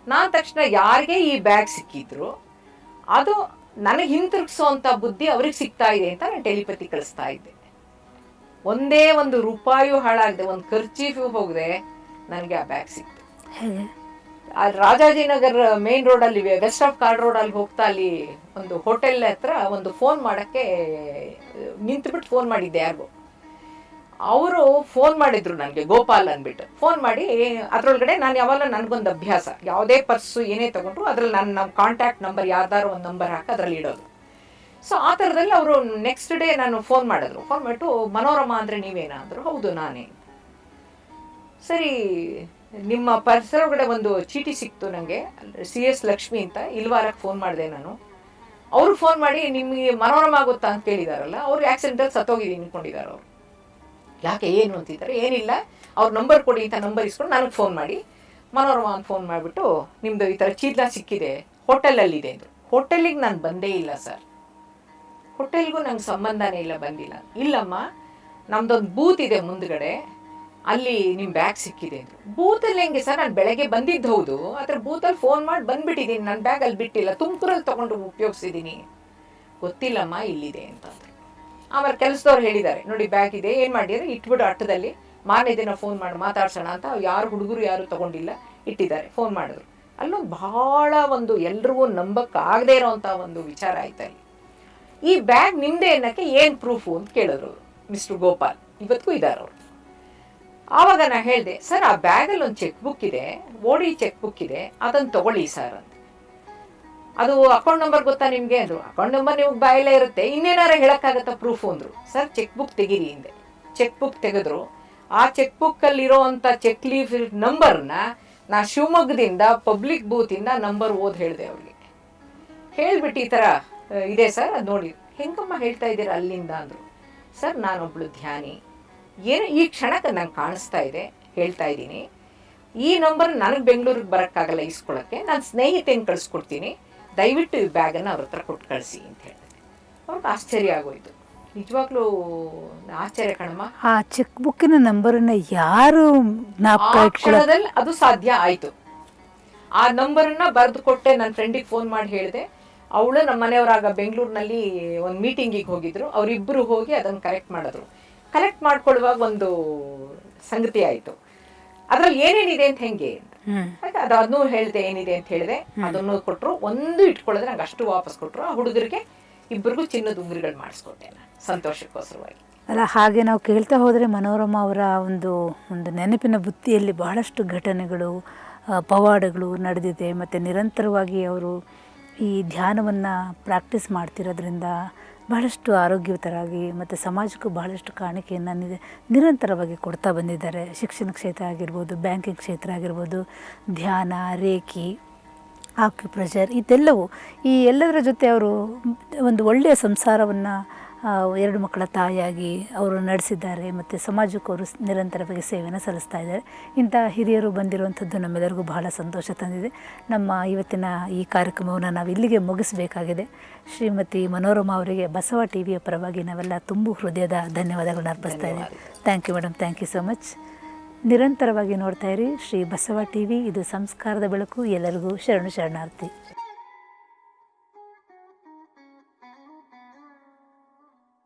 ನಾನು ತಕ್ಷಣ ಯಾರಿಗೆ ಈ ಬ್ಯಾಗ್ ಸಿಕ್ಕಿದ್ರು, ಅದು ನನಗೆ ಹಿಂತಿರುಗಿಸೋಂಥ ಬುದ್ಧಿ ಅವ್ರಿಗೆ ಸಿಗ್ತಾ ಇದೆ ಅಂತ ನಾನು ಟೆಲಿಪತಿ ಕಳಿಸ್ತಾ ಇದ್ದೆ. ಒಂದೇ ಒಂದು ರೂಪಾಯು ಹಾಳಾಗಿದೆ, ಒಂದು ಖರ್ಚೀಫು ಹೋಗದೆ, ನನಗೆ ಆ ಬ್ಯಾಗ್ ಸಿಕ್ತು. ಆ ರಾಜಾಜಿನಗರ್ ಮೇನ್ ಅಲ್ಲಿ ವೆಸ್ಟ್ ಆಫ್ ಕಾರ್ಡ್ ಅಲ್ಲಿ ಹೋಗ್ತಾ ಅಲ್ಲಿ ಒಂದು ಹೋಟೆಲ್ ಹತ್ರ ಒಂದು ಫೋನ್ ಮಾಡೋಕ್ಕೆ, ನಿಂತುಬಿಟ್ಟು ಫೋನ್ ಮಾಡಿದ್ದೆ ಯಾರಿಗೂ. ಅವರು ಫೋನ್ ಮಾಡಿದ್ರು ನನಗೆ, ಗೋಪಾಲ್ ಅಂದ್ಬಿಟ್ಟು. ಫೋನ್ ಮಾಡಿ, ಅದರೊಳಗಡೆ ನಾನು ಯಾವಾಗ ನನಗೊಂದು ಅಭ್ಯಾಸ, ಯಾವುದೇ ಪರ್ಸು ಏನೇ ತಗೊಂಡ್ರು ಅದ್ರಲ್ಲಿ ನಾನು ನಮ್ಮ ಕಾಂಟ್ಯಾಕ್ಟ್ ನಂಬರ್ ಯಾವ್ದಾದ್ರು ಒಂದು ನಂಬರ್ ಹಾಕಿ ಅದರಲ್ಲಿ ಇಡೋದು. ಸೊ ಆ ಥರದಲ್ಲಿ ಅವರು ನೆಕ್ಸ್ಟ್ ಡೇ ನಾನು ಫೋನ್ ಮಾಡಿದ್ರು. ಫೋನ್ ಮಾಡಿಟ್ಟು ಮನೋರಮ ಅಂದರೆ ನೀವೇನಾ? ಹೌದು, ನಾನೇ. ಸರಿ ನಿಮ್ಮ ಪರ್ಸರೊಳಗಡೆ ಒಂದು ಚೀಟಿ ಸಿಕ್ತು ನನಗೆ ಸಿ ಎಸ್ ಲಕ್ಷ್ಮಿ ಅಂತ. ಇಲ್ವಾರಕ್ಕೆ ಫೋನ್ ಮಾಡಿದೆ ನಾನು. ಅವರು ಫೋನ್ ಮಾಡಿ ನಿಮಗೆ ಮನೋರಮ ಆಗುತ್ತಾ ಅಂತ ಕೇಳಿದಾರಲ್ಲ, ಅವ್ರು ಆಕ್ಸಿಡೆಂಟಲ್ಲಿ ಸತ್ತೋಗಿದ್ದೀನಿ ಅನ್ಕೊಂಡಿದ್ದಾರೆ ಅವರು. ಯಾಕೆ ಏನು ಅಂತಿದ್ದಾರೆ? ಏನಿಲ್ಲ. ಅವ್ರ ನಂಬರ್ ಕೊಡಿ ಅಂತ ನಂಬರ್ ಇಸ್ಕೊಂಡು ನನಗೆ ಫೋನ್ ಮಾಡಿ. ಮನೋರಮ ಅಂತ ಫೋನ್ ಮಾಡಿಬಿಟ್ಟು ನಿಮ್ಮದು ಈ ಥರ ಚೀಲ ಸಿಕ್ಕಿದೆ, ಹೋಟೆಲಲ್ಲಿದೆ ಅಂದರು. ಹೋಟೆಲಿಗೆ ನಾನು ಬಂದೇ ಇಲ್ಲ ಸರ್. ಹೋಟೆಲ್ಗೂ ನಂಗೆ ಸಂಬಂಧನೇ ಇಲ್ಲ, ಬಂದಿಲ್ಲ. ಇಲ್ಲಮ್ಮ, ನಮ್ದೊಂದು ಬೂತ್ ಇದೆ ಮುಂದ್ಗಡೆ. ಅಲ್ಲಿ ನಿಮ್ಮ ಬ್ಯಾಗ್ ಸಿಕ್ಕಿದೆ. ಬೂತ್ ಬೂತಲ್ಲಿ ಹೆಂಗೆ ಸರ್? ನಾನು ಬೆಳಗ್ಗೆ ಬಂದಿದ್ದು ಹೌದು. ಆದರೆ ಬೂತಲ್ಲಿ ಫೋನ್ ಮಾಡಿ ಬಂದ್ಬಿಟ್ಟಿದ್ದೀನಿ ನನ್ನ ಬ್ಯಾಗ್ ಅಲ್ಲಿ ಬಿಟ್ಟಿಲ್ಲ. ತುಮಕೂರಲ್ಲಿ ತಗೊಂಡು ಉಪಯೋಗಿಸಿದ್ದೀನಿ ಗೊತ್ತಿಲ್ಲಮ್ಮ ಇಲ್ಲಿದೆ ಅಂತ. ಆಮೇಲೆ ಕೆಲಸದವ್ರು ಹೇಳಿದ್ದಾರೆ. ನೋಡಿ ಬ್ಯಾಗ್ ಇದೆ. ಏನು ಮಾಡಿದ್ರೆ ಇಟ್ಬಿಡು ಅಟ್ಟದಲ್ಲಿ ಮಾರನೇ ದಿನ ಫೋನ್ ಮಾಡಿ, ಮಾತಾಡ್ಸೋಣ ಅಂತ ಯಾರು ಹುಡುಗರು ಯಾರು ತಗೊಂಡಿಲ್ಲ. ಇಟ್ಟಿದ್ದಾರೆ. ಫೋನ್ ಮಾಡಿದ್ರು. ಅಲ್ಲೊಂದು ಬಹಳ ಒಂದು ಎಲ್ರಿಗೂ ನಂಬಕ್ಕಾಗದೇ ಇರೋವಂಥ ಒಂದು ವಿಚಾರ ಆಯ್ತು ಅಲ್ಲಿ. ಈ ಬ್ಯಾಗ್ ನಿಮ್ಮದೇ ಅನ್ನೋಕ್ಕೆ ಏನು ಪ್ರೂಫು ಅಂತ ಕೇಳಿದ್ರು ಮಿಸ್ಟರ್ ಗೋಪಾಲ್. ಇವತ್ತಿಗೂ ಇದ್ದಾರೆ ಅವರು. ಆವಾಗ ನಾ ಹೇಳಿದೆ, ಸರ್, ಆ ಬ್ಯಾಗಲ್ಲಿ ಒಂದು ಚೆಕ್ ಬುಕ್ ಇದೆ, ಓಡಿ ಚೆಕ್ ಬುಕ್ ಇದೆ ಅದನ್ನು ತಗೊಳ್ಳಿ ಸರ್ ಅಂತ. ಅದು ಅಕೌಂಟ್ ನಂಬರ್ ಗೊತ್ತಾ ನಿಮಗೆ? ಅಂದರು ಅಕೌಂಟ್ ನಂಬರ್ ನಿಮ್ಗೆ ಬಾಯಲ್ಲೇ ಇರುತ್ತೆ, ಇನ್ನೇನಾರ ಹೇಳೋಕ್ಕಾಗತ್ತಾ ಪ್ರೂಫ್ ಅಂದರು. ಸರ್ ಚೆಕ್ ಬುಕ್ ತೆಗೀರಿ ಹಿಂದೆ ಚೆಕ್ ಬುಕ್ ತೆಗೆದ್ರು. ಆ ಚೆಕ್ ಬುಕ್ಕಲ್ಲಿರೋ ಅಂಥ ಚೆಕ್ ಲೀಫ್ ನಂಬರ್ನ ನಾ ಶಿವಮೊಗ್ಗದಿಂದ ಪಬ್ಲಿಕ್ ಬೂತಿಂದ ನಂಬರ್ ಓದಿ ಹೇಳಿದೆ ಅವ್ರಿಗೆ. ಹೇಳ್ಬಿಟ್ಟು ಈ ಥರ, ಇದೆ ಸರ್, ಅದು ನೋಡಿ. ಹೆಂಗಮ್ಮ ಹೇಳ್ತಾ ಇದ್ದೀರಾ ಅಲ್ಲಿಂದ? ಅಂದರು. ಸರ್, ನಾನೊಬ್ಳು ಧ್ಯಾನಿ. ಏನು ಈ ಕ್ಷಣಕ್ಕೆ ನಂಗೆ ಕಾಣಿಸ್ತಾ ಇದೆ ಹೇಳ್ತಾ ಇದ್ದೀನಿ. ಈ ನಂಬರ್ ನನಗೆ ಬೆಂಗಳೂರಿಗೆ ಬರೋಕ್ಕಾಗಲ್ಲ ಇಸ್ಕೊಳ್ಳೋಕ್ಕೆ ನಾನು ಸ್ನೇಹಿತೆಯನ್ನು ಕಳಿಸ್ಕೊಡ್ತೀನಿ. ದಯವಿಟ್ಟು ಈ ಬ್ಯಾಗನ್ನು ಅವ್ರ ಹತ್ರ ಕೊಟ್ಟು ಕಳಿಸಿ ಅಂತ ಹೇಳಿದೆ. ಅವ್ರಿಗೆ ಆಶ್ಚರ್ಯ ಆಗೋಯ್ತು. ನಿಜವಾಗ್ಲೂ ಆಶ್ಚರ್ಯ ಕಣಮ್ಮ. ಆ ಚೆಕ್ ಬುಕ್ಕಿನ ನಂಬರನ್ನ ಯಾರು ಕ್ಷಣದಲ್ಲಿ ಅದು ಸಾಧ್ಯ ಆಯ್ತು. ಆ ನಂಬರನ್ನ ಬರೆದು ಕೊಟ್ಟೆ ನನ್ನ ಫ್ರೆಂಡಿಗೆ ಫೋನ್ ಮಾಡಿ ಹೇಳಿದೆ. ಅವಳು ನಮ್ಮ ಮನೆಯವರಾಗ ಬೆಂಗಳೂರಿನಲ್ಲಿ ಒಂದು ಮೀಟಿಂಗಿಗೆ ಹೋಗಿದ್ರು. ಅವರಿಬ್ಬರು ಹೋಗಿ ಅದನ್ನು ಕರೆಕ್ಟ್ ಮಾಡಿದ್ರು. ಕಲೆಕ್ಟ್ ಮಾಡ್ಕೊಳ್ಳುವ ಒಂದು ಸಂಗತಿ ಆಯಿತು. ಅದ್ರಲ್ಲಿ ಏನೇನಿದೆ ಅಂತ ಹೆಂಗೆ ಅದು ಅದನ್ನೂ ಹೇಳಿದೆ ಏನಿದೆ ಅಂತ ಹೇಳಿದೆ. ಅದನ್ನು ಕೊಟ್ಟರು ಒಂದು ಇಟ್ಕೊಳ್ಳೋದ್ರೆ ನಂಗೆ ಅಷ್ಟು ವಾಪಸ್ ಕೊಟ್ಟರು ಆ ಹುಡುಗರಿಗೆ ಇಬ್ಬರಿಗೂ ಚಿನ್ನದ ಉಂಗುರಿಗಳು ಮಾಡಿಸ್ಕೊಟ್ಟೆ ನಾನು ಸಂತೋಷಕ್ಕೋಸ್ಕರವಾಗಿ. ಅಲ್ಲ ಹಾಗೆ ನಾವು ಕೇಳ್ತಾ ಹೋದರೆ ಮನೋರಮ ಅವರ ಒಂದು ಒಂದು ನೆನಪಿನ ಬುತ್ತಿಯಲ್ಲಿ ಬಹಳಷ್ಟು ಘಟನೆಗಳು ಪವಾಡಗಳು ನಡೆದಿದೆ. ಮತ್ತು ನಿರಂತರವಾಗಿ ಅವರು ಈ ಧ್ಯಾನವನ್ನು ಪ್ರಾಕ್ಟೀಸ್ ಮಾಡ್ತಿರೋದ್ರಿಂದ ಬಹಳಷ್ಟು ಆರೋಗ್ಯಯುತರಾಗಿ ಮತ್ತು ಸಮಾಜಕ್ಕೂ ಬಹಳಷ್ಟು ಕಾಣಿಕೆಯನ್ನು ನಿರ- ನಿರಂತರವಾಗಿ ಕೊಡ್ತಾ ಬಂದಿದ್ದಾರೆ. ಶಿಕ್ಷಣ ಕ್ಷೇತ್ರ ಆಗಿರ್ಬೋದು, ಬ್ಯಾಂಕಿಂಗ್ ಕ್ಷೇತ್ರ ಆಗಿರ್ಬೋದು, ಧ್ಯಾನ, ರೇಖಿ ಆಕ್ಯುಪ್ರೆಷರ್ ಇದೆಲ್ಲವೂ ಈ ಎಲ್ಲದರ ಜೊತೆ ಅವರು ಒಂದು ಒಳ್ಳೆಯ ಸಂಸಾರವನ್ನು ಎರಡು ಮಕ್ಕಳ ತಾಯಿಯಾಗಿ ಅವರು ನಡೆಸಿದ್ದಾರೆ ಮತ್ತು ಸಮಾಜಕ್ಕೂ ಅವರು ನಿರಂತರವಾಗಿ ಸೇವೆಯನ್ನು ಸಲ್ಲಿಸ್ತಾ ಇದ್ದಾರೆ. ಇಂಥ ಹಿರಿಯರು ಬಂದಿರುವಂಥದ್ದು ನಮ್ಮೆಲ್ಲರಿಗೂ ಬಹಳ ಸಂತೋಷ ತಂದಿದೆ. ನಮ್ಮ ಇವತ್ತಿನ ಈ ಕಾರ್ಯಕ್ರಮವನ್ನು ನಾವು ಇಲ್ಲಿಗೆ ಮುಗಿಸಬೇಕಾಗಿದೆ. ಶ್ರೀಮತಿ ಮನೋರಮಾ ಅವರಿಗೆ ಬಸವ ಟಿ ವಿಯ ಪರವಾಗಿ ನಾವೆಲ್ಲ ತುಂಬು ಹೃದಯದ ಧನ್ಯವಾದಗಳನ್ನ ಅರ್ಪಿಸ್ತಾ ಇದ್ದೀವಿ. Thank you madam thank you so much. ನಿರಂತರವಾಗಿ ನೋಡ್ತಾ ಇರಿ ಶ್ರೀ ಬಸವ ಟಿ ವಿ ಇದು ಸಂಸ್ಕಾರದ ಬೆಳಕು. ಎಲ್ಲರಿಗೂ ಶರಣು ಶರಣಾರ್ಥಿ.